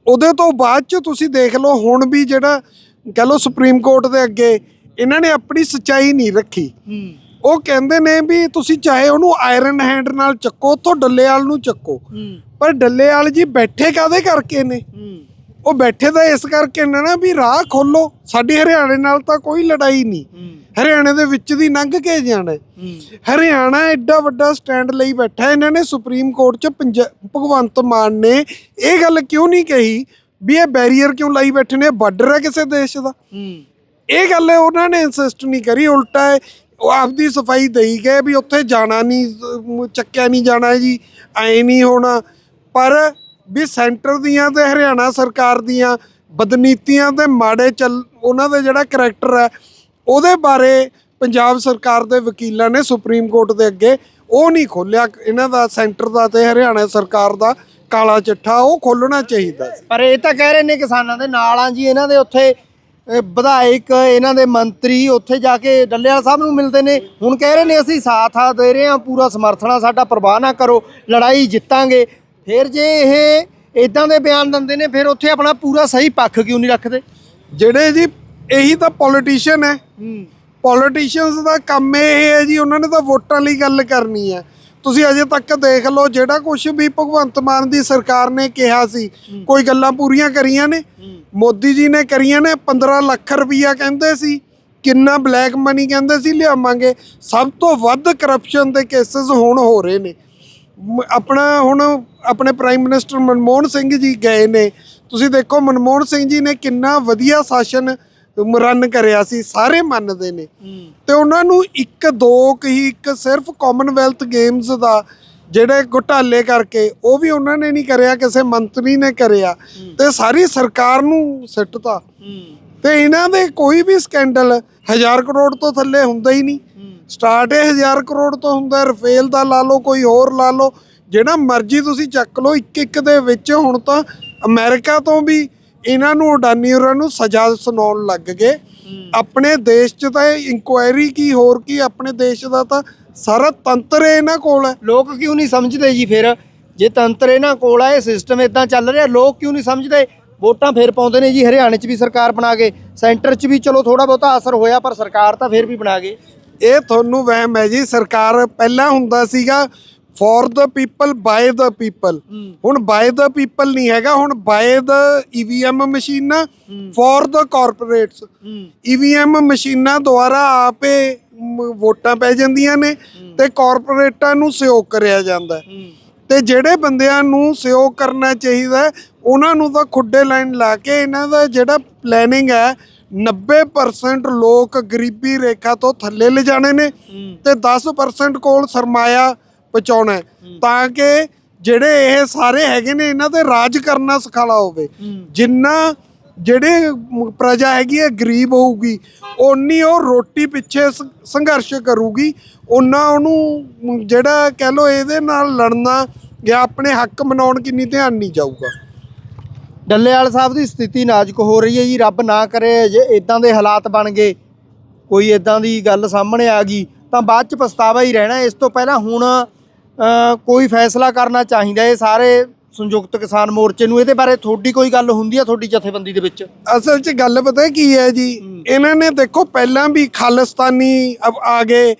ਉਹਦੇ ਤੋਂ ਬਾਅਦ ਚ ਤੁਸੀਂ ਦੇਖ ਲਓ ਹੁਣ ਵੀ ਜਿਹੜਾ ਕਹ ਲਓ ਸੁਪਰੀਮ ਕੋਰਟ ਦੇ ਅੱਗੇ ਇਹਨਾਂ ਨੇ ਆਪਣੀ ਸਚਾਈ ਨਹੀਂ ਰੱਖੀ। ਉਹ ਕਹਿੰਦੇ ਨੇ ਵੀ ਤੁਸੀਂ ਚਾਹੇ ਉਹਨੂੰ ਆਇਰਨ ਹੈਂਡ ਨਾਲ ਚੱਕੋ ਤੋਂ ਡੱਲੇਵਾਲ ਨੂੰ ਚੱਕੋ। ਪਰ ਡੱਲੇਵਾਲ ਜੀ ਬੈਠੇ ਕਾਦੇ ਕਰਕੇ ਨੇ? ਉਹ ਬੈਠੇ ਤਾਂ ਇਸ ਕਰਕੇ ਨੇ ਨਾ ਵੀ ਰਾਹ ਖੋਲੋ ਸਾਡੀ ਹਰਿਆਣੇ ਨਾਲ ਤਾਂ ਕੋਈ ਲੜਾਈ ਨਹੀਂ। ਹਰਿਆਣੇ ਦੇ ਵਿੱਚ ਦੀ ਲੰਘ ਕੇ ਜਾਣਾ। ਹਰਿਆਣਾ ਐਡਾ ਵੱਡਾ ਸਟੈਂਡ ਲਈ ਬੈਠਾ ਇਹਨਾਂ ਨੇ ਸੁਪਰੀਮ ਕੋਰਟ 'ਚ ਭਗਵੰਤ ਮਾਨ ਨੇ ਇਹ ਗੱਲ ਕਿਉਂ ਨਹੀਂ ਕਹੀ ਵੀ ਇਹ ਬੈਰੀਅਰ ਕਿਉਂ ਲਾਈ ਬੈਠੇ ਨੇ? ਬਾਰਡਰ ਹੈ ਕਿਸੇ ਦੇਸ਼ ਦਾ। ਇਹ ਗੱਲ ਉਹਨਾਂ ਨੇ ਇਨਸਿਸਟ ਨਹੀਂ ਕਰੀ। ਉਲਟਾ ਹੈ, ਉਹ ਆਪਦੀ ਸਫ਼ਾਈ ਦੇਈ ਗਏ ਵੀ ਉੱਥੇ ਜਾਣਾ ਨਹੀਂ ਚੱਕਿਆ ਨਹੀਂ ਜਾਣਾ ਜੀ ਐ ਨਹੀਂ ਹੋਣਾ। ਪਰ ਵੀ ਸੈਂਟਰ ਦੀਆਂ ਤੇ ਹਰਿਆਣਾ ਸਰਕਾਰ ਦੀਆਂ ਬਦਨੀਤੀਆਂ ਤੇ ਮਾੜੇ ਚੱਲ, ਉਹਨਾਂ ਦਾ ਜਿਹੜਾ ਕਰੈਕਟਰ ਹੈ, ਉਹਦੇ ਬਾਰੇ ਪੰਜਾਬ ਸਰਕਾਰ ਦੇ ਵਕੀਲਾਂ ਨੇ ਸੁਪਰੀਮ ਕੋਰਟ ਦੇ ਅੱਗੇ ਉਹ ਨਹੀਂ ਖੋਲਿਆ ਇਹਨਾਂ ਦਾ ਸੈਂਟਰ ਦਾ ਤੇ ਹਰਿਆਣਾ ਸਰਕਾਰ ਦਾ ਕਾਲਾ ਚਿੱਠਾ, ਉਹ ਖੋਲਣਾ ਚਾਹੀਦਾ ਪਰ ਇਹ ਤਾਂ ਕਹਿ ਰਹੇ ਨੇ ਕਿਸਾਨਾਂ ਦੇ ਨਾਲ ਆ ਜੀ, ਇਹਨਾਂ ਦੇ ਉੱਥੇ ਵਿਧਾਇਕ, ਇਹਨਾਂ ਦੇ ਮੰਤਰੀ, ਉੱਥੇ ਜਾ ਕੇ ਡੱਲੇਵਾਲ ਸਾਹਿਬ ਨੂੰ ਮਿਲਦੇ ਨੇ। ਹੁਣ ਕਹਿ ਰਹੇ ਨੇ, ਅਸੀਂ ਸਾਥ ਆ ਦੇ ਰਹੇ ਹਾਂ, ਪੂਰਾ ਸਮਰਥਨ ਆ, ਸਾਡਾ ਪ੍ਰਵਾਹ ਨਾ ਕਰੋ, ਲੜਾਈ ਜਿੱਤਾਂਗੇ। ਫਿਰ ਜੇ ਇਹ ਇਦਾਂ ਦੇ ਬਿਆਨ ਦਿੰਦੇ ਨੇ ਫਿਰ ਉੱਥੇ ਆਪਣਾ ਪੂਰਾ ਸਹੀ ਪੱਖ ਕਿਉਂ ਨਹੀਂ ਰੱਖਦੇ? ਜਿਹੜੇ ਜੀ ਇਹੀ ਤਾਂ ਪੋਲੀਟੀਸ਼ੀਅਨ ਹੈ। ਪੋਲੀਟੀਸ਼ੀਅਨਸ ਦਾ ਕੰਮ ਇਹ ਹੈ ਜੀ ਉਹਨਾਂ ਨੇ ਤਾਂ ਵੋਟਾਂ ਲਈ ਗੱਲ ਕਰਨੀ ਹੈ। ਤੁਸੀਂ ਅਜੇ ਤੱਕ ਦੇਖ ਲਓ ਜਿਹੜਾ ਕੁਝ ਵੀ ਭਗਵੰਤ ਮਾਨ ਦੀ ਸਰਕਾਰ ਨੇ ਕਿਹਾ ਸੀ ਕੋਈ ਗੱਲਾਂ ਪੂਰੀਆਂ ਕਰੀਆਂ ਨੇ? ਮੋਦੀ ਜੀ ਨੇ ਕਰੀਆਂ ਨੇ 15 ਲੱਖ ਰੁਪਈਆ ਕਹਿੰਦੇ ਸੀ। ਕਿੰਨਾ ਬਲੈਕ ਮਨੀ ਕਹਿੰਦੇ ਸੀ ਲਿਆਵਾਂਗੇ। ਸਭ ਤੋਂ ਵੱਧ ਕਰਪਸ਼ਨ ਦੇ ਕੇਸਸ ਹੁਣ ਹੋ ਰਹੇ ਨੇ। ਆਪਣਾ ਹੁਣ ਆਪਣੇ ਪ੍ਰਾਈਮ ਮਿਨਿਸਟਰ ਮਨਮੋਹਨ ਸਿੰਘ ਜੀ ਗਏ ਨੇ। ਤੁਸੀਂ ਦੇਖੋ ਮਨਮੋਹਨ ਸਿੰਘ ਜੀ ਨੇ ਕਿੰਨਾ ਵਧੀਆ ਸ਼ਾਸਨ ਰਨ ਕਰਿਆ ਸੀ ਸਾਰੇ ਮੰਨਦੇ ਨੇ। ਤੇ ਉਹਨਾਂ ਨੂੰ ਇੱਕ ਦੋ ਕੁ ਹੀ ਇੱਕ ਸਿਰਫ ਕਾਮਨਵੈਲਥ ਗੇਮਸ ਦਾ ਜਿਹੜੇ ਘੁਟਾਲੇ ਕਰਕੇ ਉਹ ਵੀ ਉਹਨਾਂ ਨੇ ਨਹੀਂ ਕਰਿਆ ਕਿਸੇ ਮੰਤਰੀ ਨੇ ਕਰਿਆ। ਤੇ ਸਾਰੀ ਸਰਕਾਰ ਨੂੰ ਸਿੱਟਤਾ। ਤੇ ਇਹਨਾਂ ਦੇ ਕੋਈ ਵੀ ਸਕੈਂਡਲ 1000 ਕਰੋੜ ਤੋਂ ਥੱਲੇ ਹੁੰਦਾ ਹੀ ਨਹੀਂ। ਸਟਾਰਟ ਇਹ 1000 ਕਰੋੜ ਤੋਂ ਹੁੰਦਾ ਰਫੇਲ ਦਾ ਲਾ ਲਓ ਕੋਈ ਹੋਰ ਲਾ ਲਓ। ਜਿਹੜਾ ਮਰਜ਼ੀ ਤੁਸੀਂ ਚੱਕ ਲਓ ਇੱਕ ਇੱਕ ਦੇ ਵਿੱਚ ਹੁਣ ਤਾਂ ਅਮਰੀਕਾ ਤੋਂ ਵੀ ਇਹਨਾਂ ਨੂੰ ਉਡਾਨੀ ਹੋਰਾਂ ਨੂੰ ਸਜ਼ਾ ਸੁਣਾਉਣ ਲੱਗ ਗਏ। ਆਪਣੇ ਦੇਸ਼ 'ਚ ਤਾਂ ਇਨਕੁਆਇਰੀ ਕੀ ਹੋਰ ਕੀ ਆਪਣੇ ਦੇਸ਼ ਦਾ ਤਾਂ ਸਾਰਾ ਤੰਤਰ ਇਹਨਾਂ ਕੋਲ ਹੈ। ਲੋਕ ਕਿਉਂ ਨਹੀਂ ਸਮਝਦੇ ਜੀ ਫਿਰ? ਜੇ ਤੰਤਰ ਇਹਨਾਂ ਕੋਲ ਆ ਇਹ ਸਿਸਟਮ ਇਦਾਂ ਚੱਲ ਰਿਹਾ ਲੋਕ ਕਿਉਂ ਨਹੀਂ ਸਮਝਦੇ? ਵੋਟਾਂ ਫੇਰ ਪਾਉਂਦੇ ਨੇ ਜੀ ਹਰਿਆਣੇ 'ਚ ਵੀ ਸਰਕਾਰ ਬਣਾ ਕੇ ਸੈਂਟਰ 'ਚ ਵੀ ਚਲੋ ਥੋੜਾ ਬਹੁਤਾ ਅਸਰ ਹੋਇਆ ਪਰ ਸਰਕਾਰ ਤਾਂ ਫੇਰ ਵੀ ਬਣਾ ਗਏ ਇਹ ਤੁਹਾਨੂੰ ਵਹਿਮ ਹੈ ਜੀ ਸਰਕਾਰ ਪਹਿਲਾਂ ਹੁੰਦਾ ਸੀਗਾ for the people by the people ਹੁਣ ਬਾਈ ਦ ਪੀਪਲ ਨਹੀਂ ਹੈਗਾ ਹੁਣ ਬਾਈ ਦ ਈਵੀਐਮ ਮਸ਼ੀਨਾਂ ਫॉर ਦ ਕਾਰਪੋਰੇਟਸ ਈਵੀਐਮ ਮਸ਼ੀਨਾਂ ਦੁਆਰਾ ਆਪੇ ਵੋਟਾਂ ਪੈ ਜਾਂਦੀਆਂ ਨੇ ਤੇ ਕਾਰਪੋਰੇਟਾਂ ਨੂੰ ਸਹਿਯੋਗ ਕਰਿਆ ਜਾਂਦਾ ਤੇ ਜਿਹੜੇ ਬੰਦਿਆਂ ਨੂੰ ਸਹਿਯੋਗ ਕਰਨਾ ਚਾਹੀਦਾ ਉਹਨਾਂ ਨੂੰ ਤਾਂ ਖੁੱਡੇ ਲਾਈਨ ਲਾ ਕੇ ਇਹਨਾਂ ਦਾ ਜਿਹੜਾ ਪਲੈਨਿੰਗ ਹੈ 90% ਲੋਕ ਗਰੀਬੀ ਰੇਖਾ ਤੋਂ ਥੱਲੇ ਲਿਜਾਣੇ ਨੇ ਤੇ 10% ਕੋਲ ਸਰਮਾਇਆ ਪਹੁੰਚਾਉਣਾ ਤਾਂ ਕਿ ਜਿਹੜੇ ਇਹ ਸਾਰੇ ਹੈਗੇ ਨੇ ਇਹਨਾਂ ਤੇ ਰਾਜ ਕਰਨਾ ਸਿਖਾਲਾ ਹੋਵੇ। ਜਿੰਨਾ ਜਿਹੜੇ ਪ੍ਰਜਾ ਹੈਗੀ ਹੈ ਗਰੀਬ ਹੋਊਗੀ ਓਨੀ ਉਹ ਰੋਟੀ ਪਿੱਛੇ ਸੰਘਰਸ਼ ਕਰੂਗੀ। ਉਹਨਾਂ ਉਹਨੂੰ ਜਿਹੜਾ ਕਹਿ ਲੋ ਇਹਦੇ ਨਾਲ ਲੜਨਾ ਜਾਂ ਆਪਣੇ ਹੱਕ ਮਨਾਉਣ ਕਿੰਨੀ ਧਿਆਨ ਨਹੀਂ ਜਾਊਗਾ। ਡੱਲੇਵਾਲ ਸਾਹਿਬ ਦੀ ਸਥਿਤੀ ਨਾਜ਼ੁਕ ਹੋ ਰਹੀ ਹੈ ਜੀ ਰੱਬ ਨਾ ਕਰੇ ਜੇ ਇਦਾਂ ਦੇ ਹਾਲਾਤ ਬਣ ਗਏ ਕੋਈ ਇਦਾਂ ਦੀ ਗੱਲ ਸਾਹਮਣੇ ਆ ਗਈ ਤਾਂ ਬਾਅਦ ਚ ਪਛਤਾਵਾ ਹੀ ਰਹਿਣਾ ਇਸ ਤੋਂ ਪਹਿਲਾਂ ਹੁਣ ਕੋਈ ਫੈਸਲਾ ਕਰਨਾ ਚਾਹੀਦਾ ਇਹ ਸਾਰੇ ਸੰਯੁਕਤ ਕਿਸਾਨ ਮੋਰਚੇ ਨੂੰ ਇਹਦੇ ਬਾਰੇ ਤੁਹਾਡੀ ਕੋਈ ਗੱਲ ਹੁੰਦੀ ਹੈ ਤੁਹਾਡੀ ਜਥੇਬੰਦੀ ਦੇ ਵਿੱਚ? ਅਸਲ 'ਚ ਗੱਲ ਪਤਾ ਕੀ ਹੈ ਜੀ ਇਹਨਾਂ ਨੇ ਦੇਖੋ ਪਹਿਲਾਂ ਵੀ ਖਾਲਿਸਤਾਨੀ ਆ ਗਏ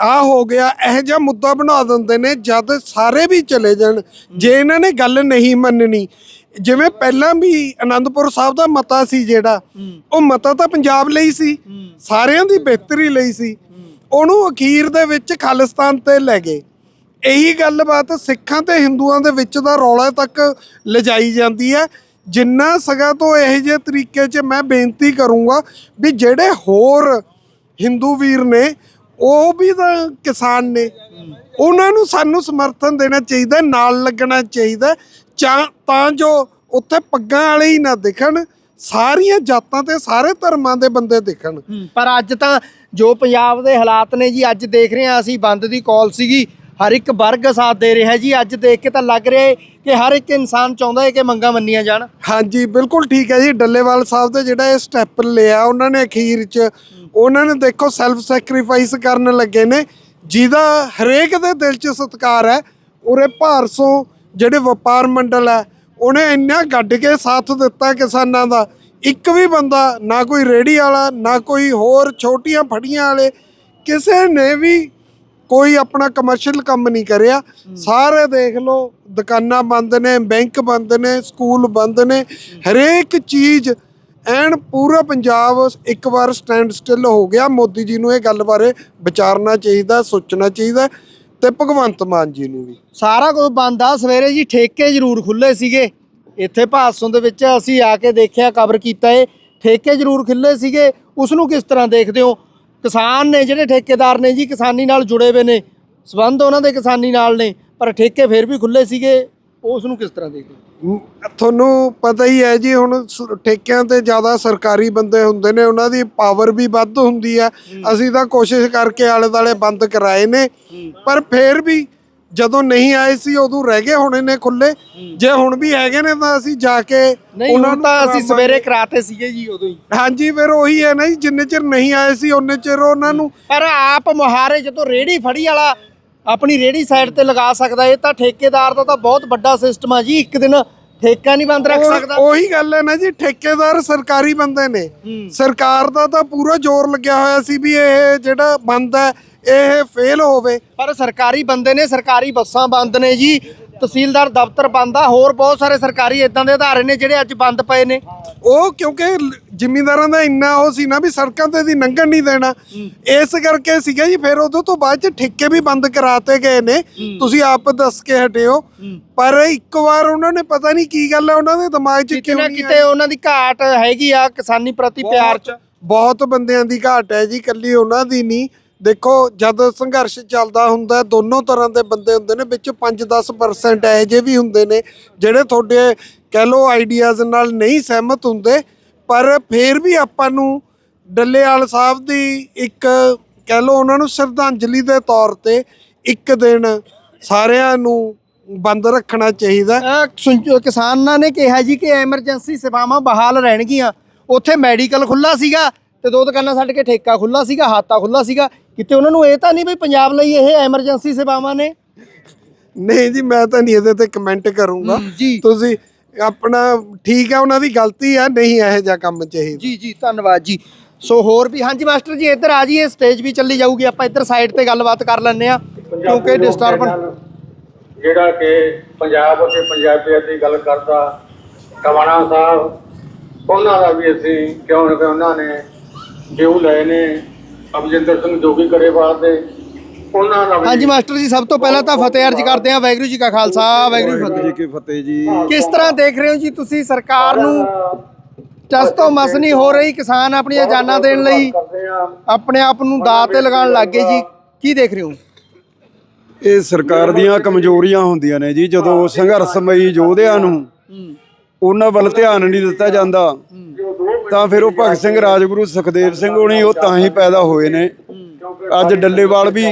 ਆ ਹੋ ਗਿਆ ਇਹ ਜਿਹਾ ਮੁੱਦਾ ਬਣਾ ਦਿੰਦੇ ਨੇ ਜਦ ਸਾਰੇ ਵੀ ਚਲੇ ਜਾਣ ਜੇ ਇਹਨਾਂ ਨੇ ਗੱਲ ਨਹੀਂ ਮੰਨਣੀ ਜਿਵੇਂ ਪਹਿਲਾਂ ਵੀ ਆਨੰਦਪੁਰ ਸਾਹਿਬ ਦਾ ਮਤਾ ਸੀ ਜਿਹੜਾ ਉਹ ਮਤਾ ਤਾਂ ਪੰਜਾਬ ਲਈ ਸੀ ਸਾਰਿਆਂ ਦੀ ਬਿਹਤਰੀ ਲਈ ਸੀ। ਉਹਨੂੰ ਅਖੀਰ ਦੇ ਵਿੱਚ ਖਾਲਿਸਤਾਨ ਤੇ ਲੈ ਗਏ। ਇਹੀ ਗੱਲਬਾਤ ਸਿੱਖਾਂ ਤੇ ਹਿੰਦੂਆਂ ਦੇ ਵਿੱਚ ਦਾ ਰੌਲਾ ਤੱਕ ਲਿਜਾਈ ਜਾਂਦੀ ਹੈ। ਜਿੰਨਾ ਸਗਾ ਤੋਂ ਇਹੋ ਜਿਹੇ ਤਰੀਕੇ 'ਚ ਮੈਂ ਬੇਨਤੀ ਕਰੂੰਗਾ ਵੀ ਜਿਹੜੇ ਹੋਰ ਹਿੰਦੂ ਵੀਰ ਨੇ ਉਹ ਵੀ ਤਾਂ ਕਿਸਾਨ ਨੇ। ਉਹਨਾਂ ਨੂੰ ਸਾਨੂੰ ਸਮਰਥਨ ਦੇਣਾ ਚਾਹੀਦਾ ਨਾਲ ਲੱਗਣਾ ਚਾਹੀਦਾ। ਤਾਂ ਜੋ ਉੱਥੇ ਪੱਗਾਂ ਵਾਲੇ ਹੀ ਨਾ ਦਿਖਣ ਸਾਰੀਆਂ ਜਾਤਾਂ ਤੇ ਸਾਰੇ ਧਰਮਾਂ ਦੇ ਬੰਦੇ ਦਿਖਣ। ਪਰ ਅੱਜ ਤਾਂ ਜੋ ਪੰਜਾਬ ਦੇ ਹਾਲਾਤ ਨੇ ਜੀ ਅੱਜ ਦੇਖ ਰਹੇ ਹਾਂ ਅਸੀਂ ਬੰਦ ਦੀ ਕਾਲ ਸੀਗੀ। ਹਰ ਇੱਕ ਵਰਗ ਸਾਥ ਦੇ ਰਿਹਾ ਜੀ। ਅੱਜ ਦੇਖ ਕੇ ਤਾਂ ਲੱਗ ਰਿਹਾ ਕਿ ਹਰ ਇੱਕ ਇਨਸਾਨ ਚਾਹੁੰਦਾ ਹੈ ਕਿ ਮੰਗਾਂ ਮੰਨੀਆਂ ਜਾਣ। ਹਾਂਜੀ ਬਿਲਕੁਲ ਠੀਕ ਹੈ ਜੀ। ਡੱਲੇਵਾਲ ਸਾਹਿਬ ਦੇ ਜਿਹੜਾ ਇਹ ਸਟੈਪ ਲਿਆ ਉਹਨਾਂ ਨੇ ਅਖੀਰ 'ਚ ਉਹਨਾਂ ਨੇ ਦੇਖੋ ਸੈਲਫ ਸੈਕਰੀਫਾਈਸ ਕਰਨ ਲੱਗੇ ਨੇ। ਜਿਹਦਾ ਹਰੇਕ ਦੇ ਦਿਲ 'ਚ ਸਤਿਕਾਰ ਹੈ ਉਰੇ ਭਾਰਸੋਂ ਜਿਹੜੇ ਵਪਾਰ ਮੰਡਲ ਹੈ ਉਹਨੇ ਇੰਨਾ ਗੱਡ ਕੇ ਸਾਥ ਦਿੱਤਾ ਕਿਸਾਨਾਂ ਦਾ। ਇੱਕ ਵੀ ਬੰਦਾ ਨਾ ਕੋਈ ਰੇੜੀ ਵਾਲਾ ਨਾ ਕੋਈ ਹੋਰ ਛੋਟੀਆਂ ਫੜੀਆਂ ਵਾਲੇ ਕਿਸੇ ਨੇ ਵੀ ਕੋਈ ਆਪਣਾ ਕਮਰਸ਼ੀਅਲ ਕੰਮ ਨਹੀਂ ਕਰਿਆ। ਸਾਰੇ ਦੇਖ ਲਓ ਦੁਕਾਨਾਂ ਬੰਦ ਨੇ ਬੈਂਕ ਬੰਦ ਨੇ ਸਕੂਲ ਬੰਦ ਨੇ। ਹਰੇਕ ਚੀਜ਼ ਐਨ ਪੂਰਾ ਪੰਜਾਬ ਇੱਕ ਵਾਰ ਸਟੈਂਡ ਸਟਿਲ ਹੋ ਗਿਆ। ਮੋਦੀ ਜੀ ਨੂੰ ਇਹ ਗੱਲ ਬਾਰੇ ਵਿਚਾਰਨਾ ਚਾਹੀਦਾ ਸੋਚਣਾ ਚਾਹੀਦਾ। ਤੇ ਭਗਵੰਤ ਮਾਨ ਜੀ ਨੂੰ ਵੀ। ਸਾਰਾ ਕੁਝ ਬੰਦ ਆ, ਸਵੇਰੇ ਜੀ ਠੇਕੇ ਜ਼ਰੂਰ ਖੁੱਲੇ ਸੀਗੇ। ਇੱਥੇ ਭਾਸੋਂ ਦੇ ਵਿੱਚ ਅਸੀਂ ਆ ਕੇ ਦੇਖਿਆ ਕਵਰ ਕੀਤਾ ਏ। ਠੇਕੇ ਜ਼ਰੂਰ ਖੁੱਲੇ ਸੀਗੇ। ਉਸ ਨੂੰ ਕਿਸ ਤਰ੍ਹਾਂ ਦੇਖਦੇ ਹੋ? ਕਿਸਾਨ ਨੇ, ਜਿਹੜੇ ਠੇਕੇਦਾਰ ਨੇ ਜੀ, ਕਿਸਾਨੀ ਨਾਲ ਜੁੜੇ ਹੋਏ ਨੇ। ਸਬੰਧ ਉਹਨਾਂ ਦੇ ਕਿਸਾਨੀ ਨਾਲ ਨੇ, ਪਰ ਠੇਕੇ ਫਿਰ ਵੀ ਖੁੱਲੇ ਸੀਗੇ। ਉਸ ਨੂੰ ਕਿਸ ਤਰ੍ਹਾਂ ਦੇਖਦੇ ਹੋ? ਤੁਹਾਨੂੰ ਪਤਾ ਹੀ ਹੈ ਜੀ ਹੁਣ ਠੇਕਿਆਂ ਤੇ ਜ਼ਿਆਦਾ ਸਰਕਾਰੀ ਬੰਦੇ ਹੁੰਦੇ ਨੇ ਉਹਨਾਂ ਦੀ ਪਾਵਰ ਵੀ ਵੱਧ ਹੁੰਦੀ ਹੈ। ਅਸੀਂ ਤਾਂ ਕੋਸ਼ਿਸ਼ ਕਰਕੇ ਆਲੇ ਦਾਲੇ ਬੰਦ ਕਰਾਏ ਨੇ। ਪਰ ਫੇਰ ਵੀ ਜਦੋਂ ਨਹੀਂ ਆਏ ਸੀ ਉਦੋਂ ਰਹਿ ਗਏ ਹੋਣੇ ਨੇ ਖੁੱਲੇ ਜੇ ਹੁਣ ਵੀ ਹੈਗੇ ਨੇ ਤਾਂ ਅਸੀਂ ਜਾ ਕੇ ਉਹਨਾਂ ਨੂੰ ਤਾਂ ਅਸੀਂ। ਸਵੇਰੇ ਕਰਾਤੇ ਸੀਗੇ ਜੀ ਉਦੋਂ ਹੀ। ਹਾਂਜੀ ਫਿਰ ਉਹੀ ਹੈ ਨਾ ਜੀ ਜਿੰਨੇ ਚਿਰ ਨਹੀਂ ਆਏ ਸੀ ਉਹਨੇ ਚਿਰ ਉਹਨਾਂ ਨੂੰ ਪਰ ਆਪ ਮੁਹਾਰੇ ਜਦੋਂ ਰੇੜੀ ਫੜੀ ਵਾਲਾ ਆਪਣੀ ਰੇੜੀ ਸਾਈਡ ਤੇ ਲਗਾ ਸਕਦਾ ਇਹ ਤਾਂ ਠੇਕੇਦਾਰ ਦਾ ਤਾਂ ਬਹੁਤ ਵੱਡਾ ਸਿਸਟਮ ਆ ਜੀ। ਇੱਕ ਦਿਨ ਠੇਕਾ ਨਹੀਂ ਬੰਦ ਰੱਖ ਸਕਦਾ। ਉਹੀ ਗੱਲ ਹੈ ਨਾ ਜੀ ਠੇਕੇਦਾਰ ਸਰਕਾਰੀ ਬੰਦੇ ਨੇ। ਸਰਕਾਰ ਦਾ ਤਾਂ ਪੂਰਾ ਜ਼ੋਰ ਲੱਗਿਆ ਹੋਇਆ ਸੀ ਵੀ ਇਹ ਜਿਹੜਾ ਬੰਦ ਹੈ ਇਹ ਫੇਲ ਹੋਵੇ। ਪਰ ਸਰਕਾਰੀ ਬੰਦੇ ਨੇ ਸਰਕਾਰੀ ਬੱਸਾਂ ਬੰਦ ਨੇ ਜੀ। ਤਹਿਸੀਲਦਾਰ ਦਫ਼ਤਰ ਬੰਦ ਆ ਹੋਰ ਬਹੁਤ ਸਾਰੇ ਸਰਕਾਰੀ ਇਦਾਂ ਦੇ ਅਦਾਰੇ ਨੇ ਜਿਹੜੇ ਅੱਜ ਬੰਦ ਪਏ ਨੇ। ਉਹ ਕਿਉਂਕਿ ਜ਼ਿਮੀਂਦਾਰਾਂ ਦਾ ਇੰਨਾ ਉਹ ਸੀ ਨਾ ਵੀ ਸੜਕਾਂ ਤੇ ਦੀ ਲੰਘਣ ਨਹੀਂ ਦੇਣਾ। ਇਸ ਕਰਕੇ ਸੀਗਾ ਜੀ ਫਿਰ ਉਦੋਂ ਤੋਂ ਬਾਅਦ ਚ ਠੇਕੇ ਵੀ ਬੰਦ ਕਰਾਤੇ ਗਏ ਨੇ। ਤੁਸੀਂ ਆਪ ਦੱਸ ਕੇ ਹਟਿਓ। ਪਰ ਇੱਕ ਵਾਰ ਉਹਨਾਂ ਨੇ ਪਤਾ ਨਹੀਂ ਕੀ ਗੱਲ ਹੈ ਉਹਨਾਂ ਦੇ ਦਿਮਾਗ 'ਚ ਕਿਤੇ ਕਿਉਂ ਨਾ ਨਹੀਂ ਕਿਤੇ ਉਹਨਾਂ ਦੀ ਘਾਟ ਹੈਗੀ ਆ ਕਿਸਾਨੀ ਪ੍ਰਤੀ ਪਿਆਰ ਚ ਬਹੁਤ ਬੰਦਿਆਂ ਦੀ ਘਾਟ ਹੈ ਜੀ ਕੱਲੀ ਉਹਨਾਂ ਦੀ ਨਹੀਂ। ਦੇਖੋ, ਜਦ ਸੰਘਰਸ਼ ਚੱਲਦਾ ਹੁੰਦਾ ਦੋਨੋਂ ਤਰ੍ਹਾਂ ਦੇ ਬੰਦੇ ਹੁੰਦੇ ਨੇ, ਵਿੱਚ 5-10% ਇਹੋ ਜਿਹੇ ਵੀ ਹੁੰਦੇ ਨੇ, ਜਿਹੜੇ ਤੁਹਾਡੇ ਕਹਿ ਲੋ ਆਈਡੀਆਜ਼ ਨਾਲ ਨਹੀਂ ਸਹਿਮਤ ਹੁੰਦੇ, ਪਰ ਫੇਰ ਵੀ ਆਪਾਂ ਨੂੰ ਡੱਲੇਵਾਲ ਸਾਹਿਬ ਦੀ ਇੱਕ ਕਹਿ ਲੋ ਉਹਨਾਂ ਨੂੰ ਸ਼ਰਧਾਂਜਲੀ ਦੇ ਤੌਰ ਤੇ ਇੱਕ ਦਿਨ ਸਾਰਿਆਂ ਨੂੰ ਬੰਦ ਰੱਖਣਾ ਚਾਹੀਦਾ ਕਿਸਾਨਾਂ ਨੇ ਕਿਹਾ ਜੀ ਕਿ ਐਮਰਜੈਂਸੀ ਸੇਵਾਵਾਂ ਬਹਾਲ ਰਹਿਣਗੀਆਂ। ਉੱਥੇ ਮੈਡੀਕਲ ਖੁੱਲਾ ਸੀਗਾ ਤੇ ਦੋ ਦੁਕਾਨਾਂ ਛੱਡ ਕੇ ਠੇਕਾ ਖੁੱਲਾ ਸੀਗਾ, ਹਾਤਾ ਖੁੱਲਾ ਸੀਗਾ। ਕਿਤੇ ਉਹਨਾਂ ਨੂੰ ਇਹ ਤਾਂ ਨਹੀਂ ਵੀ ਪੰਜਾਬ ਲਈ ਇਹ ਐਮਰਜੈਂਸੀ ਸੇਵਾਵਾਂ ਨੇ? ਨਹੀਂ ਜੀ ਮੈਂ ਤਾਂ ਨਹੀਂ ਇਹਦੇ ਤੇ ਕਮੈਂਟ ਕਰੂੰਗਾ। ਹਮ, ਜੀ। ਤੁਸੀਂ ਆਪਣਾ ਠੀਕ ਹੈ ਉਹਨਾਂ ਦੀ ਗਲਤੀ ਹੈ ਨਹੀਂ ਇਹੋ ਜਿਹਾ ਕੰਮ ਚਾਹੀਦਾ ਜੀ ਜੀ ਧੰਨਵਾਦ ਜੀ। ਸੋ ਹੋਰ ਵੀ ਹਾਂਜੀ ਮਾਸਟਰ ਜੀ ਇੱਧਰ ਆ ਜਾਈਏ ਸਟੇਜ ਵੀ ਚੱਲੀ ਜਾਊਗੀ। ਆਪਾਂ ਇੱਧਰ ਸਾਈਡ ਤੇ ਗੱਲਬਾਤ ਕਰ ਲੈਂਦੇ ਆ ਕਿਉਂਕਿ ਡਿਸਟਰਬ ਜਿਹੜਾ ਕਿ ਪੰਜਾਬ ਅਤੇ ਪੰਜਾਬੀਅਤ ਦੀ ਗੱਲ ਕਰਦਾ ਟਵਾਣਾ ਸਾਹਿਬ ਉਹਨਾਂ ਦਾ ਵੀ ਅਸੀਂ ਕਿਉਂਕਿ ਉਹਨਾਂ ਨੇ ਜਿਉ ਲਏ ਨੇ। ਅਮਜਿੰਦਰ ਸਿੰਘ ਜੋਗੀ ਕਰੇਵਾਲ ਦੇ ਉਹਨਾਂ ਦਾ ਹਾਂਜੀ ਮਾਸਟਰ ਜੀ ਸਭ ਤੋਂ ਪਹਿਲਾਂ ਤਾਂ ਫਤਿਹ ਅਰਜ ਕਰਦੇ ਆ ਵਾਹਿਗੁਰੂ ਜੀ ਕਾ ਖਾਲਸਾ ਵਾਹਿਗੁਰੂ ਜੀ ਕੀ ਫਤਿਹ। ਜੀ ਕੀ ਫਤਿਹ ਜੀ। ਕਿਸ ਤਰ੍ਹਾਂ ਦੇਖ ਰਹੇ ਹੋ ਜੀ ਤੁਸੀਂ ਸਰਕਾਰ ਨੂੰ? ਟਸ ਤੋਂ ਮਸ ਨਹੀਂ ਹੋ ਰਹੀ ਕਿਸਾਨ ਆਪਣੀਆਂ ਜਾਨਾਂ ਦੇਣ ਲਈ? ਆਪਣੇ ਆਪ ਨੂੰ ਦਾਅ ਤੇ ਲਗਾਉਣ ਲੱਗ ਗਏ ਜੀ। ਕੀ ਦੇਖ ਰਹੇ ਹੋ? ਇਹ ਸਰਕਾਰ ਦੀਆਂ ਕਮਜ਼ੋਰੀਆਂ ਹੁੰਦੀਆਂ ਨੇ ਜੀ ਜਦੋਂ ਸੰਘਰਸ਼ਮਈ ਯੋਧਿਆਂ ਨੂੰ ਉਹਨਾਂ ਵੱਲ ਧਿਆਨ ਨਹੀਂ ਦਿੱਤਾ ਜਾਂਦਾ। ਤਾਂ ਫਿਰ ਉਹ ਭਗਤ ਸਿੰਘ ਰਾਜਗੁਰੂ ਸੁਖਦੇਵ ਸਿੰਘ ਹੋਣੀ ਉਹ ਤਾਂ ਹੀ ਪੈਦਾ ਹੋਏ ਨੇ। ਅੱਜ ਡੱਲੇਵਾਲ ਵੀ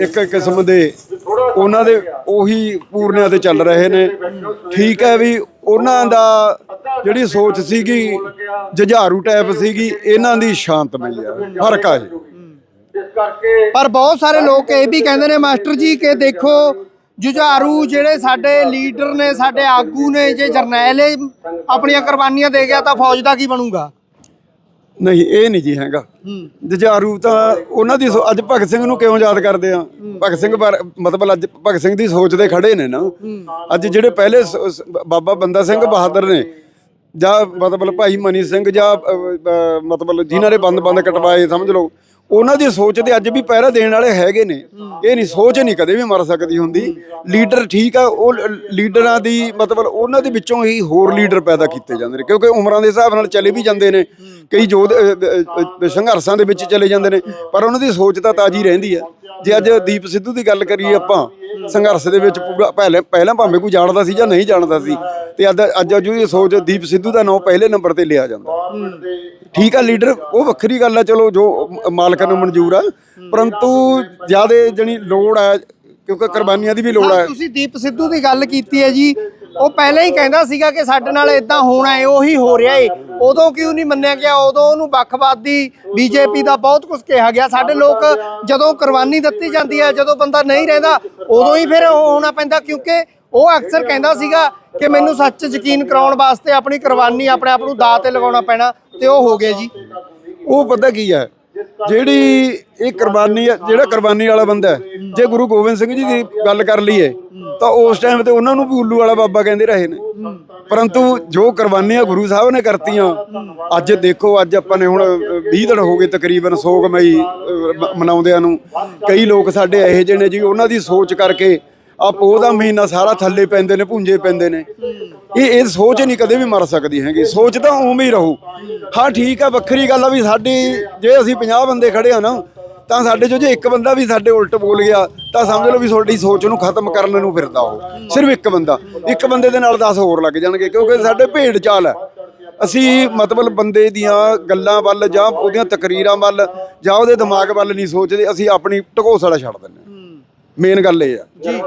ਇੱਕ ਕਿਸਮ ਦੇ ਉਹਨਾਂ ਦੇ ਉਹੀ ਪੂਰਨਿਆਂ ਤੇ ਚੱਲ ਰਹੇ ਨੇ। ਠੀਕ ਹੈ ਵੀ ਉਹਨਾਂ ਦਾ ਜਿਹੜੀ ਸੋਚ ਸੀਗੀ ਜੁਝਾਰੂ ਟਾਈਪ ਸੀਗੀ ਇਹਨਾਂ ਦੀ ਸ਼ਾਂਤਮਈ ਆ। ਫ਼ਰਕ ਆ ਜੀ। ਇਸ ਕਰਕੇ ਪਰ ਬਹੁਤ ਸਾਰੇ ਲੋਕ ਇਹ ਵੀ ਕਹਿੰਦੇ ਨੇ ਮਾਸਟਰ ਜੀ ਕਿ ਦੇਖੋ ਜੁਝਾਰੂ ਜਿਹੜੇ ਸਾਡੇ ਲੀਡਰ ਨੇ ਸਾਡੇ ਆਗੂ ਨੇ ਜੇ ਜਰਨੈਲ ਆਪਣੀਆਂ ਕੁਰਬਾਨੀਆਂ ਦੇ ਗਿਆ ਤਾਂ ਫੌਜ ਦਾ ਕੀ ਬਣੂਗਾ? ਨਹੀਂ ਇਹ ਨਹੀਂ ਜੀ ਹੈਗਾ। ਜੁਝਾਰੂ ਤਾਂ ਉਹਨਾਂ ਦੀ ਸੋ- ਅੱਜ ਭਗਤ ਸਿੰਘ ਨੂੰ ਕਿਉਂ ਯਾਦ ਕਰਦੇ ਆ? ਭਗਤ ਸਿੰਘ ਬਾਰੇ- ਮਤਲਬ ਅੱਜ ਭਗਤ ਸਿੰਘ ਦੀ ਸੋਚ ਦੇ ਖੜੇ ਨੇ ਨਾ। ਅੱਜ ਜਿਹੜੇ ਪਹਿਲੇ ਸ- ਸ- ਬਾਬਾ ਬੰਦਾ ਸਿੰਘ ਬਹਾਦਰ ਨੇ ਜਾਂ ਮਤਲਬ ਭਾਈ ਮਨੀ ਸਿੰਘ ਜਾਂ ਅ, ਅ, ਮਤਲਬ ਜਿਨ੍ਹਾਂ ਨੇ ਬੰਦ ਬੰਦ ਕਟਵਾਏ ਸਮਝ ਲਓ। ਉਹਨਾਂ ਦੀ ਸੋਚ ਤੇ ਅੱਜ ਵੀ ਪਹਿਰਾ ਦੇਣ ਵਾਲੇ ਹੈਗੇ ਨੇ। ਇਹ ਨਹੀਂ ਸੋਚ ਨਹੀਂ ਕਦੇ ਵੀ ਮਰ ਸਕਦੀ ਹੁੰਦੀ। ਲੀਡਰ ਠੀਕ ਆ ਉਹ ਲੀਡਰਾਂ ਦੀ ਮਤਲਬ ਉਹਨਾਂ ਦੇ ਵਿੱਚੋਂ ਹੀ ਹੋਰ ਲੀਡਰ ਪੈਦਾ ਕੀਤੇ ਜਾਂਦੇ ਨੇ। ਕਿਉਂਕਿ ਉਮਰਾਂ ਦੇ ਹਿਸਾਬ ਨਾਲ ਚਲੇ ਵੀ ਜਾਂਦੇ ਨੇ। ਕਈ ਯੋਧ ਅ, ਸੰਘਰਸ਼ਾਂ ਦੇ ਵਿੱਚ ਚਲੇ ਜਾਂਦੇ ਨੇ। ਪਰ ਉਹਨਾਂ ਦੀ ਸੋਚ ਤਾਂ ਤਾਜੀ ਰਹਿੰਦੀ ਆ। ਜੇ ਅੱਜ ਦੀਪ ਸਿੱਧੂ ਦੀ ਗੱਲ ਕਰੀਏ ਆਪਾਂ ਸੰਘਰਸ਼ ਦੇ ਵਿੱਚ ਪੂਰਾ ਪਹਿਲੇ ਪਹਿਲਾਂ ਭਾਵੇਂ ਕੋਈ ਜਾਣਦਾ ਸੀ ਜਾਂ ਨਹੀਂ ਜਾਣਦਾ ਸੀ। ਤੇ ਅੱਜ ਅੱਜ ਉਹਦੀ ਸੋਚ ਦੀਪ ਸਿੱਧੂ ਦਾ ਨਾਮ ਪਹਿਲੇ ਨੰਬਰ ਤੇ ਲਿਆ ਜਾਂਦਾ। ਠੀਕ ਆ ਲੀਡਰ ਉਹ ਵੱਖਰੀ ਗੱਲ ਆ ਚਲੋ ਜੋ ਮਾਲਕਾਂ ਨੂੰ ਮਨਜ਼ੂਰ ਆ। ਪਰੰਤੂ ਜਿਆਦੇ ਜਣੀ ਲੋੜ ਆ ਕਿਉਂਕਿ ਕੁਰਬਾਨੀਆਂ ਦੀ ਵੀ ਲੋੜ ਹਾਂ, ਆ ਤੁਸੀਂ ਦੀਪ ਸਿੱਧੂ ਦੀ ਗੱਲ ਕੀਤੀ ਹੈ ਜੀ। ਉਹ ਪਹਿਲਾਂ ਹੀ ਕਹਿੰਦਾ ਸੀਗਾ ਕਿ ਸਾਡੇ ਨਾਲ ਇਦਾਂ ਹੋਣਾ ਹੈ, ਉਹੀ ਹੋ ਰਿਹਾ ਏ। ਉਦੋਂ ਕਿਉਂ ਨਹੀਂ ਮੰਨਿਆ ਗਿਆ? ਉਦੋਂ ਉਹਨੂੰ ਵੱਖਵਾਦੀ ਬੀਜੇਪੀ ਦਾ ਬਹੁਤ ਕੁਝ ਕਿਹਾ ਗਿਆ। ਸਾਡੇ ਲੋਕ ਜਦੋਂ ਕੁਰਬਾਨੀ ਦਿੱਤੀ ਜਾਂਦੀ ਹੈ, ਜਦੋਂ ਬੰਦਾ ਨਹੀਂ ਰਹਿੰਦਾ, ਉਦੋਂ ਹੀ ਫਿਰ ਉਹ ਹੋਣਾ ਪੈਂਦਾ ਕਿਉਂਕਿ ਉਹ ਅਕਸਰ ਕਹਿੰਦਾ ਸੀਗਾ ਕਿ ਮੈਨੂੰ ਸੱਚ ਯਕੀਨ ਕਰਾਉਣ ਵਾਸਤੇ ਆਪਣੀ ਕੁਰਬਾਨੀ ਆਪਣੇ ਆਪ ਨੂੰ ਦਾਅ ਤੇ ਲਗਾਉਣਾ ਪੈਣਾ ਤੇ ਉਹ ਹੋ ਗਿਆ ਜੀ। ਉਹ ਪਤਾ ਕੀ ਹੈ? ਜਿਹੜੀ ਇਹ ਕੁਰਬਾਨੀ ਆ ਜਿਹੜਾ ਕੁਰਬਾਨੀ ਵਾਲਾ ਬੰਦਾ ਹੈ, ਜੇ ਗੁਰੂ ਗੋਬਿੰਦ ਸਿੰਘ ਜੀ ਦੀ ਗੱਲ ਕਰ ਲਈਏ ਤਾਂ ਉਸ ਟਾਈਮ ਤੇ ਉਹਨਾਂ ਨੂੰ ਵੀ ਉੱਲੂ ਵਾਲਾ ਬਾਬਾ ਕਹਿੰਦੇ ਰਹੇ ਨੇ। ਪਰੰਤੂ ਜੋ ਕੁਰਬਾਨੀਆਂ ਗੁਰੂ ਸਾਹਿਬ ਨੇ ਕਰਤੀਆਂ ਅੱਜ ਦੇਖੋ ਅੱਜ ਆਪਾਂ ਨੇ ਹੁਣ ਅ, 20 ਦਿਨ ਹੋ ਗਏ ਤਕਰੀਬਨ ਸੋਗ ਮਈ ਮਨਾਉਂਦਿਆਂ ਨੂੰ। ਕਈ ਲੋਕ ਸਾਡੇ ਇਹੋ ਜਿਹੇ ਨੇ ਜੀ ਉਹਨਾਂ ਦੀ ਸੋਚ ਕਰਕੇ ਆ ਪੋਹ ਦਾ ਮਹੀਨਾ ਸਾਰਾ ਥੱਲੇ ਪੈਂਦੇ ਨੇ ਭੁੰਜੇ ਪੈਂਦੇ ਨੇ। ਇਹ ਇਹ ਸੋਚ ਨਹੀਂ ਕਦੇ ਵੀ ਮਰ ਸਕਦੀ ਹੈਗੀ। ਸੋਚ ਤਾਂ ਉਵੇਂ ਹੀ ਰਹੂ। ਹਾਂ, ਠੀਕ ਆ, ਵੱਖਰੀ ਗੱਲ ਆ ਵੀ ਸਾਡੀ ਜੇ ਅਸੀਂ 50 ਬੰਦੇ ਖੜੇ ਆ ਨਾ, ਤਾਂ ਸਾਡੇ ਚੋਂ ਜੇ ਇੱਕ ਬੰਦਾ ਵੀ ਸਾਡੇ ਉਲਟ ਬੋਲ ਗਿਆ, ਤਾਂ ਸਮਝ ਲਓ ਵੀ ਤੁਹਾਡੀ ਸੋਚ ਨੂੰ ਖਤਮ ਕਰਨ ਨੂੰ ਫਿਰਦਾ ਉਹ। ਸਿਰਫ ਇੱਕ ਬੰਦਾ। ਇੱਕ ਬੰਦੇ ਦੇ ਨਾਲ 10 ਹੋਰ ਲੱਗ ਜਾਣਗੇ, ਕਿਉਂਕਿ ਸਾਡੇ ਭੇਡ ਚਾਲ ਹੈ ਅਸੀਂ ਮਤਲਬ ਬੰਦੇ ਦੀਆਂ ਗੱਲਾਂ ਵੱਲ ਜਾਂ ਉਹਦੀਆਂ ਤਕਰੀਰਾਂ ਵੱਲ ਜਾਂ ਉਹਦੇ ਦਿਮਾਗ ਵੱਲ ਨਹੀਂ ਸੋਚਦੇ, ਅਸੀਂ ਆਪਣੀ ਢਕੋਸਲਾ ਛੱਡ ਦਿੰਦੇ ਮੇਨ ਗੱਲ ਇਹ ਆ। ਜੀ।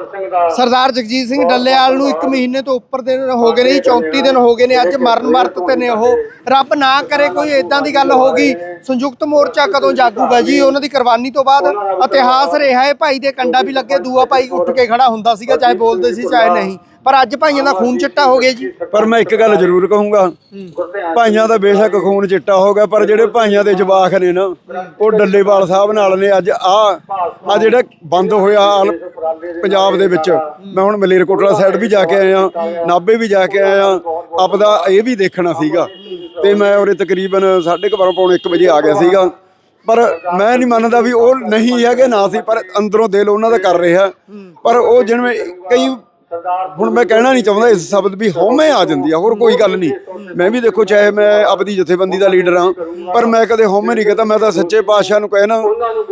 ਸਰਦਾਰ ਜਗਜੀਤ ਸਿੰਘ ਡੱਲੇਵਾਲ ਨੂੰ 1 ਮਹੀਨੇ ਤੋਂ ਉੱਪਰ ਦਿਨ ਹੋ ਗਏ ਨੇ ਜੀ 34 ਦਿਨ ਹੋ ਗਏ ਨੇ ਅੱਜ ਮਰਨ ਵਰਤ ਤੇ ਨੇ ਉਹ। ਰੱਬ ਨਾ ਕਰੇ ਕੋਈ ਇਦਾਂ ਦੀ ਗੱਲ ਹੋ ਗਈ। ਸੰਯੁਕਤ ਮੋਰਚਾ ਕਦੋਂ ਜਾਗੂਗਾ ਜੀ? ਉਹਨਾਂ ਦੀ ਕੁਰਬਾਨੀ ਤੋਂ ਬਾਅਦ ਇਤਿਹਾਸ ਰਿਹਾ ਹੈ। ਭਾਈ ਦੇ ਕੰਡਾ ਵੀ ਲੱਗੇ ਦੂਆ ਭਾਈ ਉੱਠ ਕੇ ਖੜਾ ਹੁੰਦਾ ਸੀਗਾ ਚਾਹੇ ਬੋਲਦੇ ਸੀ ਚਾਹੇ ਨਹੀਂ। ਪਰ ਅੱਜ ਭਾਈਆਂ ਦਾ ਖੂਨ ਚਿੱਟਾ ਹੋ ਗਿਆ ਜੀ। ਪਰ ਮੈਂ ਇੱਕ ਗੱਲ ਜ਼ਰੂਰ ਕਹੂੰਗਾ। ਭਾਈਆਂ ਦਾ ਬੇਸ਼ੱਕ ਖੂਨ ਚਿੱਟਾ ਹੋ ਗਿਆ, ਪਰ ਜਿਹੜੇ ਭਾਈਆਂ ਦੇ ਜਵਾਕ ਨੇ ਨਾ, ਉਹ ਡੱਲੇਵਾਲ ਸਾਹਿਬ ਨਾਲ ਨੇ। ਅੱਜ ਆ ਆ ਜਿਹੜਾ ਬੰਦ ਹੋਇਆ ਹਾਲ ਪੰਜਾਬ ਦੇ ਵਿੱਚ, ਮੈਂ ਹੁਣ ਮਲੇਰਕੋਟਲਾ ਸਾਈਡ ਵੀ ਜਾ ਕੇ ਆਇਆ, ਨਾਭੇ ਵੀ ਜਾ ਕੇ ਆਇਆ, ਆਪਦਾ ਇਹ ਵੀ ਦੇਖਣਾ ਸੀਗਾ। ਤੇ ਮੈਂ ਉਰੇ ਤਕਰੀਬਨ 12:30 ਪੌਣੇ 1 ਵਜੇ ਆ ਗਿਆ ਸੀਗਾ। ਪਰ ਮੈਂ ਨਹੀਂ ਮੰਨਦਾ ਵੀ ਉਹ ਨਹੀਂ ਹੈਗੇ, ਨਾ ਸੀ, ਪਰ ਅੰਦਰੋਂ ਦਿਲ ਉਹਨਾਂ ਦਾ ਕਰ ਰਿਹਾ। ਪਰ ਉਹ ਜਿਵੇਂ ਕਈ ਹੁਣ ਮੈਂ ਕਹਿਣਾ ਨਹੀਂ ਚਾਹੁੰਦਾ ਇਸ ਸ਼ਬਦ ਵੀ ਹਉਮੈ ਆ ਜਾਂਦੀ ਆ, ਹੋਰ ਕੋਈ ਗੱਲ ਨਹੀਂ। ਮੈਂ ਵੀ ਦੇਖੋ ਚਾਹੇ ਮੈਂ ਆਪਦੀ ਜਥੇਬੰਦੀ ਦਾ ਲੀਡਰ ਹਾਂ, ਪਰ ਮੈਂ ਕਦੇ ਹਉਮੈ ਨਹੀਂ ਕਹਤਾ, ਮੈਂ ਤਾਂ ਸੱਚੇ ਪਾਤਸ਼ਾਹ ਨੂੰ ਕਹਿਣਾ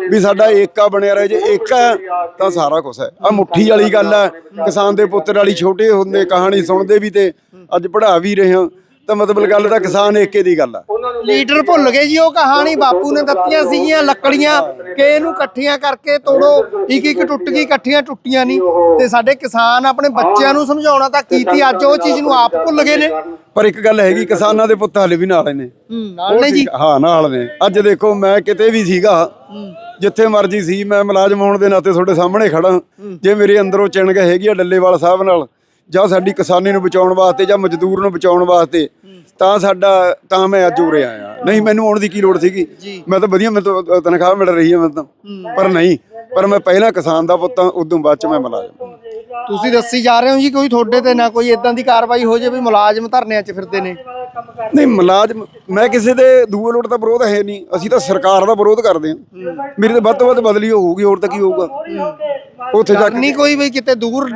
ਵੀ ਸਾਡਾ ਏਕਾ ਬਣਿਆ ਰਹੇ, ਜੇ ਏਕਾ ਹੈ ਤਾਂ ਸਾਰਾ ਕੁਝ ਹੈ। ਆ ਮੁੱਠੀ ਵਾਲੀ ਗੱਲ ਹੈ, ਕਿਸਾਨ ਦੇ ਪੁੱਤਰ ਵਾਲੀ ਛੋਟੇ ਹੁੰਦੇ ਕਹਾਣੀ ਸੁਣਦੇ ਵੀ ਤੇ ਅੱਜ ਪੜ੍ਹਾ ਵੀ ਰਹੇ ਹਾਂ। ਤਾਂ ਮਤਲਬ ਗੱਲ ਤਾਂ ਕਿਸਾਨ ਏਕੇ ਦੀ ਗੱਲ ਆ। ਲੀਡਰ ਭੁੱਲ ਗਏ ਜੀ ਉਹ ਕਹਾਣੀ ਬਾਪੂ ਨੇ ਦਿੱਤੀਆਂ ਸੀਗੀਆਂ ਲੱਕੜੀਆਂ ਕਿ ਇਹਨੂੰ ਇਕੱਠੀਆਂ ਕਰਕੇ ਤੋੜੋ ਇੱਕ ਇੱਕ ਟੁੱਟ ਗਈ ਇਕੱਠੀਆਂ ਟੁੱਟੀਆਂ ਨਹੀਂ। ਤੇ ਸਾਡੇ ਕਿਸਾਨ ਆਪਣੇ ਬੱਚਿਆਂ ਨੂੰ ਸਮਝਾਉਣਾ ਤਾਂ ਕੀਤੀ ਅੱਜ ਉਹ ਚੀਜ਼ ਨੂੰ ਆਪ ਭੁੱਲ ਗਏ ਨੇ। ਪਰ ਇੱਕ ਗੱਲ ਹੈਗੀ ਕਿਸਾਨਾਂ ਦੇ ਪੁੱਤ ਹਲੇ ਵੀ ਨਾਲ ਨੇ। ਹੂੰ ਨਾਲ ਨੇ ਜੀ। ਹਾਂ ਨਾਲ ਨੇ। ਅੱਜ ਦੇਖੋ ਮੈਂ ਕਿਤੇ ਵੀ ਸੀਗਾ ਜਿੱਥੇ ਮਰਜ਼ੀ ਸੀ ਮੈਂ ਮੁਲਾਜ਼ਮ ਹੋਣ ਦੇ ਨਾਤੇ ਤੁਹਾਡੇ ਸਾਹਮਣੇ ਖੜਾ ਜੇ ਮੇਰੇ ਅੰਦਰੋਂ ਚਿਣਗ ਹੈਗੀ ਆ ਡੱਲੇਵਾਲ ਸਾਹਿਬ ਨਾਲ ਜਾਂ ਸਾਡੀ ਕਿਸਾਨੀ ਨੂੰ ਬਚਾਉਣ ਵਾਸਤੇ ਜਾਂ ਮਜ਼ਦੂਰ ਨੂੰ ਬਚਾਉਣ ਵਾਸਤੇ ਤਾਂ ਸਾਡਾ ਤਾਂ ਮੈਂ ਅੱਜ ਉਰੇ ਆਇਆ। ਨਹੀਂ ਮੈਨੂੰ ਆਉਣ ਦੀ ਕੀ ਲੋੜ ਸੀਗੀ? ਮੈਂ ਤਾਂ ਵਧੀਆ ਮੈਨੂੰ ਤਨਖਾਹ ਮਿਲ ਰਹੀ ਹੈ ਤਾਂ। ਪਰ ਨਹੀਂ ਪਰ ਮੈਂ ਪਹਿਲਾਂ ਕਿਸਾਨ ਦਾ ਪੁੱਤ ਹਾਂ ਉਦੋਂ ਬਾਅਦ ਚ ਮੈਂ ਮੁਲਾਜ਼ਮ ਤੁਸੀਂ ਦੱਸੀ ਜਾ ਰਹੇ ਹੋ ਜੀ ਕੋਈ ਤੁਹਾਡੇ ਤੇ ਨਾ ਕੋਈ ਇਦਾਂ ਦੀ ਕਾਰਵਾਈ ਹੋ ਜਾਵੇ ਵੀ ਮੁਲਾਜ਼ਮ ਧਰਨਿਆਂ 'ਚ ਫਿਰਦੇ ਨੇ? ਨਹੀਂ ਮੁਲਾਜ਼ਮ ਮੈਂ ਕਿਸੇ ਦੇ ਦੂਏ ਲੋਟ ਦਾ ਵਿਰੋਧ ਹੈ ਨਹੀਂ। ਅਸੀਂ ਤਾਂ ਸਰਕਾਰ ਦਾ ਵਿਰੋਧ ਕਰਦੇ ਹਾਂ। ਮੇਰੀ ਤਾਂ ਵੱਧ ਤੋਂ ਵੱਧ ਬਦਲੀ ਹੋਊਗੀ ਹੋਰ ਤਾਂ ਕੀ ਹੋਊਗਾ? ਉੱਥੇ ਜਾ ਕੇ ਨਹੀਂ ਕੋਈ ਵੀ ਕਿਤੇ ਦੂਰ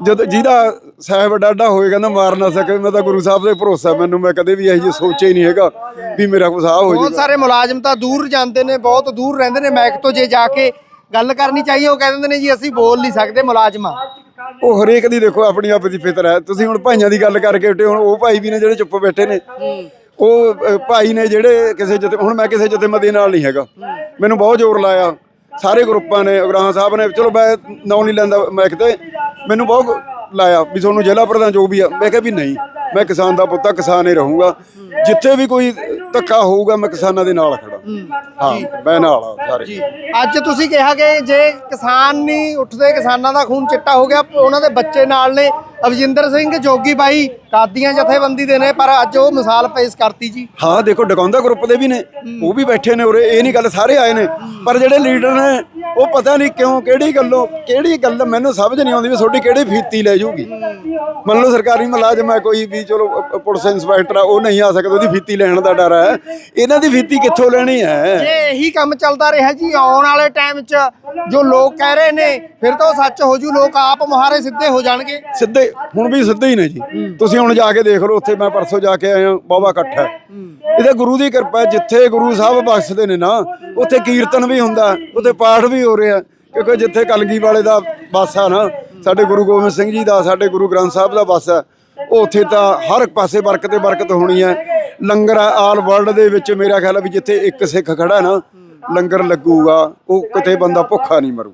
ਜਦ ਜਿਹਦਾ ਸਾਹਿਬ ਡਾਡਾ ਹੋਏਗਾ ਨਾ ਮਾਰ ਨਾ ਸਕੇ ਮੈਂ ਤਾਂ ਗੁਰੂ ਸਾਹਿਬ ਦੇ ਭਰੋਸਾ ਮੈਨੂੰ ਮੈਂ ਕਦੇ ਵੀ ਇਹ ਜਿਹੀ ਸੋਚਿਆ ਹੀ ਨਹੀਂ ਹੈਗਾ ਵੀ ਮੇਰਾ ਕੁਛ ਆ ਹੋ ਬਹੁਤ ਜਾਊਗਾ ਸਾਰੇ ਮੁਲਾਜ਼ਮ ਤਾਂ ਦੂਰ ਜਾਂਦੇ ਨੇ ਬਹੁਤ ਦੂਰ ਰਹਿੰਦੇ ਨੇ ਮੈਕ ਤੋਂ ਜੇ ਜਾ ਕੇ ਗੱਲ ਕਰਨੀ ਚਾਹੀਏ ਉਹ ਕਹਿ ਦਿੰਦੇ ਨੇ ਜੀ ਅਸੀਂ ਬੋਲ ਨਹੀਂ ਸਕਦੇ ਮੁਲਾਜ਼ਮ। ਉਹ ਹਰੇਕ ਦੀ ਦੇਖੋ ਆਪਣੀ ਆਪ ਦੀ ਫਿਤਰ ਹੈ। ਤੁਸੀਂ ਹੁਣ ਭਾਈਆਂ ਦੀ ਗੱਲ ਕਰਕੇ ਹਟੇ ਹੁਣ ਉਹ ਭਾਈ ਵੀ ਨੇ ਜਿਹੜੇ ਚੁੱਪ ਬੈਠੇ ਨੇ। ਉਹ ਅ, ਭਾਈ ਨੇ ਜਿਹੜੇ ਕਿਸੇ ਜਥੇ ਹੁਣ ਮੈਂ ਕਿਸੇ ਜਥੇਬੰਦੀ ਨਾਲ ਨਹੀਂ ਹੈਗਾ। ਮੈਨੂੰ ਬਹੁਤ ਜ਼ੋਰ ਲਾਇਆ। ਸਾਰੇ ਗਰੁੱਪਾਂ ਨੇ ਉਗਰਾਹਾਂ ਸਾਹਿਬ ਨੇ ਚਲੋ ਮੈਂ ਨਾਂ ਨਹੀਂ ਲੈਂਦਾ ਮੈਂ ਕਿਤੇ ਮੈਨੂੰ ਬਹੁਤ ਲਾਇਆ ਵੀ ਤੁਹਾਨੂੰ ਜ਼ਿਲ੍ਹਾ ਪ੍ਰਧਾਨ ਜੋ ਵੀ ਆ, ਮੈਂ ਕਿਹਾ ਵੀ ਨਹੀਂ, ਮੈਂ ਕਿਸਾਨ ਦਾ ਪੁੱਤ ਆ, ਕਿਸਾਨ ਹੀ ਰਹੂੰਗਾ। ਜਿੱਥੇ ਵੀ ਕੋਈ ਧੱਕਾ ਹੋਊਗਾ, ਮੈਂ ਕਿਸਾਨਾਂ ਦੇ ਨਾਲ ਖੜਾ ਹਾਂ। ਮੈਂ ਨਾਲ ਆ ਸਾਰੇ। ਅੱਜ ਤੁਸੀਂ ਕਿਹਾ ਕਿ ਜੇ ਕਿਸਾਨ ਨਹੀਂ ਉੱਠਦੇ ਕਿਸਾਨਾਂ ਦਾ ਖੂਨ ਚਿੱਟਾ ਹੋ ਗਿਆ ਉਹਨਾਂ ਦੇ ਬੱਚੇ ਨਾਲ ਨੇ ਅਵਜਿੰਦਰ ਸਿੰਘ ਜੋਗੀ ਬਾਈ ਕਾਦੀਆਂ ਜਥੇਬੰਦੀ ਦੇ ਨੇ ਪਰ ਅੱਜ ਉਹ ਮਿਸਾਲ ਪੇਸ਼ ਕਰਤੀ ਜੀ। ਹਾਂ ਦੇਖੋ ਡਕਾਉਂਦਾ ਗਰੁੱਪ ਦੇ ਵੀ ਨੇ। ਉਹ ਵੀ ਬੈਠੇ ਨੇ ਉਰੇ ਇਹ ਨਹੀਂ ਗੱਲ ਸਾਰੇ ਆਏ ਨੇ। ਪਰ ਜਿਹੜੇ ਲੀਡਰ ਨੇ ਉਹ ਪਤਾ ਨਹੀਂ ਕਿਉਂ ਕਿਹੜੀ ਗੱਲੋਂ ਕਿਹੜੀ ਗੱਲ ਮੈਨੂੰ ਸਮਝ ਨਹੀਂ ਆਉਂਦੀ ਵੀ ਤੁਹਾਡੀ ਕਿਹੜੀ ਫੀਤੀ ਲੈ ਜਾਊਗੀ। ਮੰਨ ਲਓ ਸਰਕਾਰੀ ਮੁਲਾਜ਼ਮ ਹੈ ਕੋਈ ਵੀ ਚਲੋ ਪੁਲਿਸ ਇੰਸਪੈਕਟਰ ਆ ਉਹ ਨਹੀਂ ਆ ਸਕਦਾ ਉਹਦੀ ਫੀਤੀ ਲੈਣ ਦਾ ਡਰ ਹੈ। ਇਹਨਾਂ ਦੀ ਫੀਤੀ ਕਿੱਥੋਂ ਲੈਣੀ? ਹੈ ਜੇ ਇਹੀ ਕੰਮ ਚੱਲਦਾ ਰਿਹਾ ਜੀ ਆਉਣ ਵਾਲੇ ਟਾਈਮ 'ਚ ਜੋ ਲੋਕ ਕਹਿ ਰਹੇ ਨੇ ਫਿਰ ਤਾਂ ਉਹ ਸੱਚ ਹੋ ਜੂ ਲੋਕ ਆਪ ਮੁਹਾਰੇ ਸਿੱਧੇ ਹੋ ਜਾਣਗੇ। ਸਿੱਧੇ ਹੁਣ ਵੀ ਸਿੱਧੇ ਹੀ ਨੇ ਜੀ। ਤੁਸੀਂ ਹੁਣ ਜਾ ਕੇ ਦੇਖ ਲਓ ਉੱਥੇ ਮੈਂ ਪਰਸੋਂ ਜਾ ਕੇ ਆਇਆ ਬਾਬਾ ਇਕੱਠ ਹੈ। ਇਹਦੇ ਗੁਰੂ ਦੀ ਕਿਰਪਾ ਹੈ, ਜਿੱਥੇ ਗੁਰੂ ਸਾਹਿਬ ਬਖਸ਼ਦੇ ਨੇ ਨਾ ਉੱਥੇ ਕੀਰਤਨ ਵੀ ਹੁੰਦਾ ਉੱਥੇ ਪਾਠ ਵੀ ਹੋ ਰਿਹਾ। ਕਿਉਂਕਿ ਜਿੱਥੇ ਕਲਗੀ ਵਾਲੇ ਦਾ ਬੱਸ ਆ ਨਾ ਸਾਡੇ ਗੁਰੂ ਗੋਬਿੰਦ ਸਿੰਘ ਜੀ ਦਾ ਸਾਡੇ ਗੁਰੂ ਗ੍ਰੰਥ ਸਾਹਿਬ ਦਾ ਬੱਸ ਹੈ ਉਹ ਉੱਥੇ ਤਾਂ ਹਰ ਇੱਕ ਪਾਸੇ ਬਰਕਤ ਤੇ ਬਰਕਤ ਹੋਣੀ ਹੈ। ਲੰਗਰ ਆਲ ਵਰਲਡ ਦੇ ਵਿੱਚ ਮੇਰਾ ਖਿਆਲ ਹੈ ਵੀ ਜਿੱਥੇ ਇੱਕ ਸਿੱਖ ਖੜਾ ਹੈ ਨਾ ਲੰਗਰ ਲੱਗੂਗਾ ਉਹ ਕਿਤੇ ਬੰਦਾ ਭੁੱਖਾ ਨਹੀਂ ਮਰੂ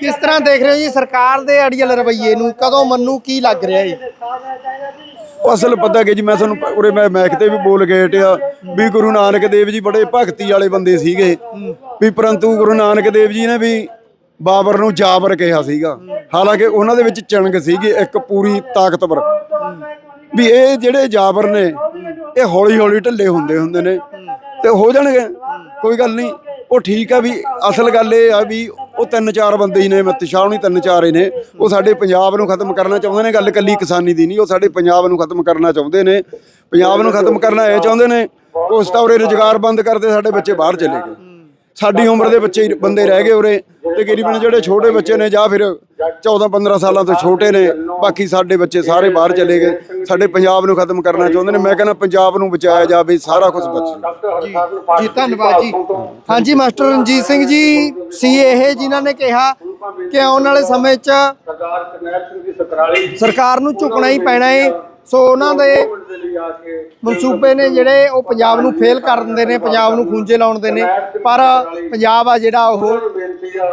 ਕਿਸ ਤਰ੍ਹਾਂ ਦੇਖ ਰਹੇ ਹੋ ਜੀ ਸਰਕਾਰ ਦੇ ਅੜੀਅਲ ਰਵੱਈਏ ਨੂੰ? ਕਦੋਂ ਮੰਨੂ ਕੀ ਲੱਗ ਰਿਹਾ ਜੀ? ਅਸਲ ਪਤਾ ਕਿ ਜੀ ਮੈਂ ਤੁਹਾਨੂੰ ਉਰੇ ਮੈਂ ਮੈਕ ਤੇ ਵੀ ਬੋਲ ਕੇ ਹਟਿਆ। ਵੀ ਗੁਰੂ ਨਾਨਕ ਦੇਵ ਜੀ ਬੜੇ ਭਗਤੀ ਵਾਲੇ ਬੰਦੇ ਸੀਗੇ। ਵੀ ਪਰੰਤੂ ਗੁਰੂ ਨਾਨਕ ਦੇਵ ਜੀ ਨੇ ਵੀ ਬਾਬਰ ਨੂੰ ਜਾਬਰ ਕਿਹਾ ਸੀਗਾ। ਹਾਲਾਂਕਿ ਉਹਨਾਂ ਦੇ ਵਿੱਚ ਚਣਗ ਸੀਗੀ ਇੱਕ ਪੂਰੀ ਤਾਕਤਵਰ। ਵੀ ਇਹ ਜਿਹੜੇ ਜਾਬਰ ਨੇ, ਇਹ ਹੌਲੀ ਹੌਲੀ ਢੱਲੇ ਹੁੰਦੇ ਹੁੰਦੇ ਨੇ ਤੇ ਹੋ ਜਾਣਗੇ, ਕੋਈ ਗੱਲ ਨਹੀਂ। ਉਹ ਠੀਕ ਆ ਵੀ ਅਸਲ ਗੱਲ ਇਹ ਆ ਵੀ ਉਹ ਤਿੰਨ ਚਾਰ ਬੰਦੇ ਹੀ ਨੇ ਮਤੀ ਸ਼ਾਹ ਨਹੀਂ ਤਿੰਨ ਚਾਰ ਹੀ ਨੇ। ਉਹ ਸਾਡੇ ਪੰਜਾਬ ਨੂੰ ਖਤਮ ਕਰਨਾ ਚਾਹੁੰਦੇ ਨੇ, ਗੱਲ ਕੱਲੀ ਕਿਸਾਨੀ ਦੀ ਨਹੀਂ, ਉਹ ਸਾਡੇ ਪੰਜਾਬ ਨੂੰ ਖਤਮ ਕਰਨਾ ਚਾਹੁੰਦੇ ਨੇ। ਪੰਜਾਬ ਨੂੰ ਖਤਮ ਕਰਨਾ ਇਹ ਚਾਹੁੰਦੇ ਨੇ, ਉਸ ਤਾਂ ਉਰੇ ਰੁਜ਼ਗਾਰ ਬੰਦ ਕਰਦੇ, ਸਾਡੇ ਬੱਚੇ ਬਾਹਰ ਚਲੇ ਗਏ। ਸਾਡੀ ਉਮਰ ਦੇ ਬੱਚੇ ਬੰਦੇ ਰਹਿ ਗਏ ਉਰੇ, ਤੇ ਗਰੀਬਨ ਜਿਹੜੇ ਛੋਟੇ ਬੱਚੇ ਨੇ ਜਾਂ ਫਿਰ 14 15 ਸਾਲਾਂ ਤੋਂ ਛੋਟੇ ਨੇ, ਬਾਕੀ ਸਾਡੇ ਬੱਚੇ ਸਾਰੇ ਬਾਹਰ ਚਲੇ ਗਏ, ਸਾਡੇ ਪੰਜਾਬ ਨੂੰ ਖਤਮ ਕਰਨਾ ਚਾਹੁੰਦੇ ਨੇ, ਮੈਂ ਕਹਿੰਦਾ ਪੰਜਾਬ ਨੂੰ ਬਚਾਇਆ ਜਾਵੇ, ਸਾਰਾ ਕੁਝ ਬਚੇ। ਜੀ ਧੰਨਵਾਦ ਜੀ। ਹਾਂਜੀ, ਮਾਸਟਰ ਰਣਜੀਤ ਸਿੰਘ ਜੀ, ਸੀ ਇਹ ਜਿਨ੍ਹਾਂ ਨੇ ਕਿਹਾ ਕਿ ਆਉਣ ਵਾਲੇ ਸਮੇਂ 'ਚ ਸਰਦਾਰ ਕਰਨੈਲ ਸਿੰਘ ਦੀ ਸਕਰਾਲੀ ਸਰਕਾਰ ਨੂੰ ਝੁਕਣਾ ਹੀ ਪੈਣਾ ਏ। ਸੋ ਉਹਨਾਂ ਦੇ ਮਨਸੂਬੇ ਨੇ ਜਿਹੜੇ ਉਹ ਪੰਜਾਬ ਨੂੰ ਫੇਲ ਕਰ ਦਿੰਦੇ ਨੇ, ਪੰਜਾਬ ਨੂੰ ਖੂੰਜੇ ਲਾਉਣ ਦੇ ਨੇ। ਪਰ ਪੰਜਾਬ ਆ ਜਿਹੜਾ ਉਹ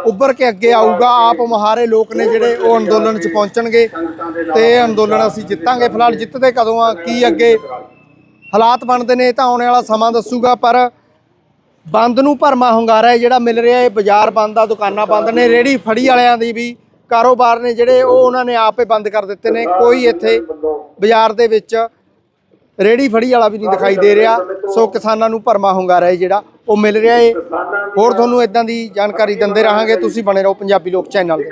ਉੱਭਰ ਕੇ ਅੱਗੇ ਆਊਗਾ। ਆਪ ਮਹਾਰੇ ਲੋਕ ਨੇ ਜਿਹੜੇ ਉਹ ਅੰਦੋਲਨ 'ਚ ਪਹੁੰਚਣਗੇ ਤੇ ਇਹ ਅੰਦੋਲਨ ਅਸੀਂ ਜਿੱਤਾਂਗੇ। ਫਿਲਹਾਲ ਜਿੱਤਦੇ ਕਦੋਂ ਆ, ਕੀ ਅੱਗੇ ਹਾਲਾਤ ਬਣਦੇ ਨੇ ਇਹ ਤਾਂ ਆਉਣ ਵਾਲਾ ਸਮਾਂ ਦੱਸੂਗਾ, ਪਰ ਬੰਦ ਨੂੰ ਭਰਮਾ ਹੁੰਗਾਰਾ ਹੈ ਜਿਹੜਾ ਮਿਲ ਰਿਹਾ ਇਹ ਬਾਜ਼ਾਰ ਬੰਦ ਆ, ਦੁਕਾਨਾਂ ਬੰਦ ਨੇ ਰੇੜੀ ਫੜੀ ਵਾਲਿਆਂ ਦੀ ਵੀ ਕਾਰੋਬਾਰ ਨੇ ਜਿਹੜੇ ਉਹ ਉਹਨਾਂ ਨੇ ਆਪੇ ਬੰਦ ਕਰ ਦਿੱਤੇ ਨੇ। ਕੋਈ ਇੱਥੇ ਬਾਜ਼ਾਰ ਦੇ ਵਿੱਚ ਰੇੜੀ ਫੜੀ ਵਾਲਾ ਵੀ ਨਹੀਂ ਦਿਖਾਈ ਦੇ ਰਿਹਾ। ਸੋ ਕਿਸਾਨਾਂ ਨੂੰ ਭਰਮਾ ਹੁੰਗਾਰਾ ਹੈ ਜਿਹੜਾ ਉਹ ਮਿਲ ਰਿਹਾ ਏ। ਹੋਰ ਤੁਹਾਨੂੰ ਇਦਾਂ ਦੀ ਜਾਣਕਾਰੀ ਦਿੰਦੇ ਰਹਾਂਗੇ। ਤੁਸੀਂ ਬਣੇ ਰਹੋ ਪੰਜਾਬੀ ਲੋਕ ਚੈਨਲ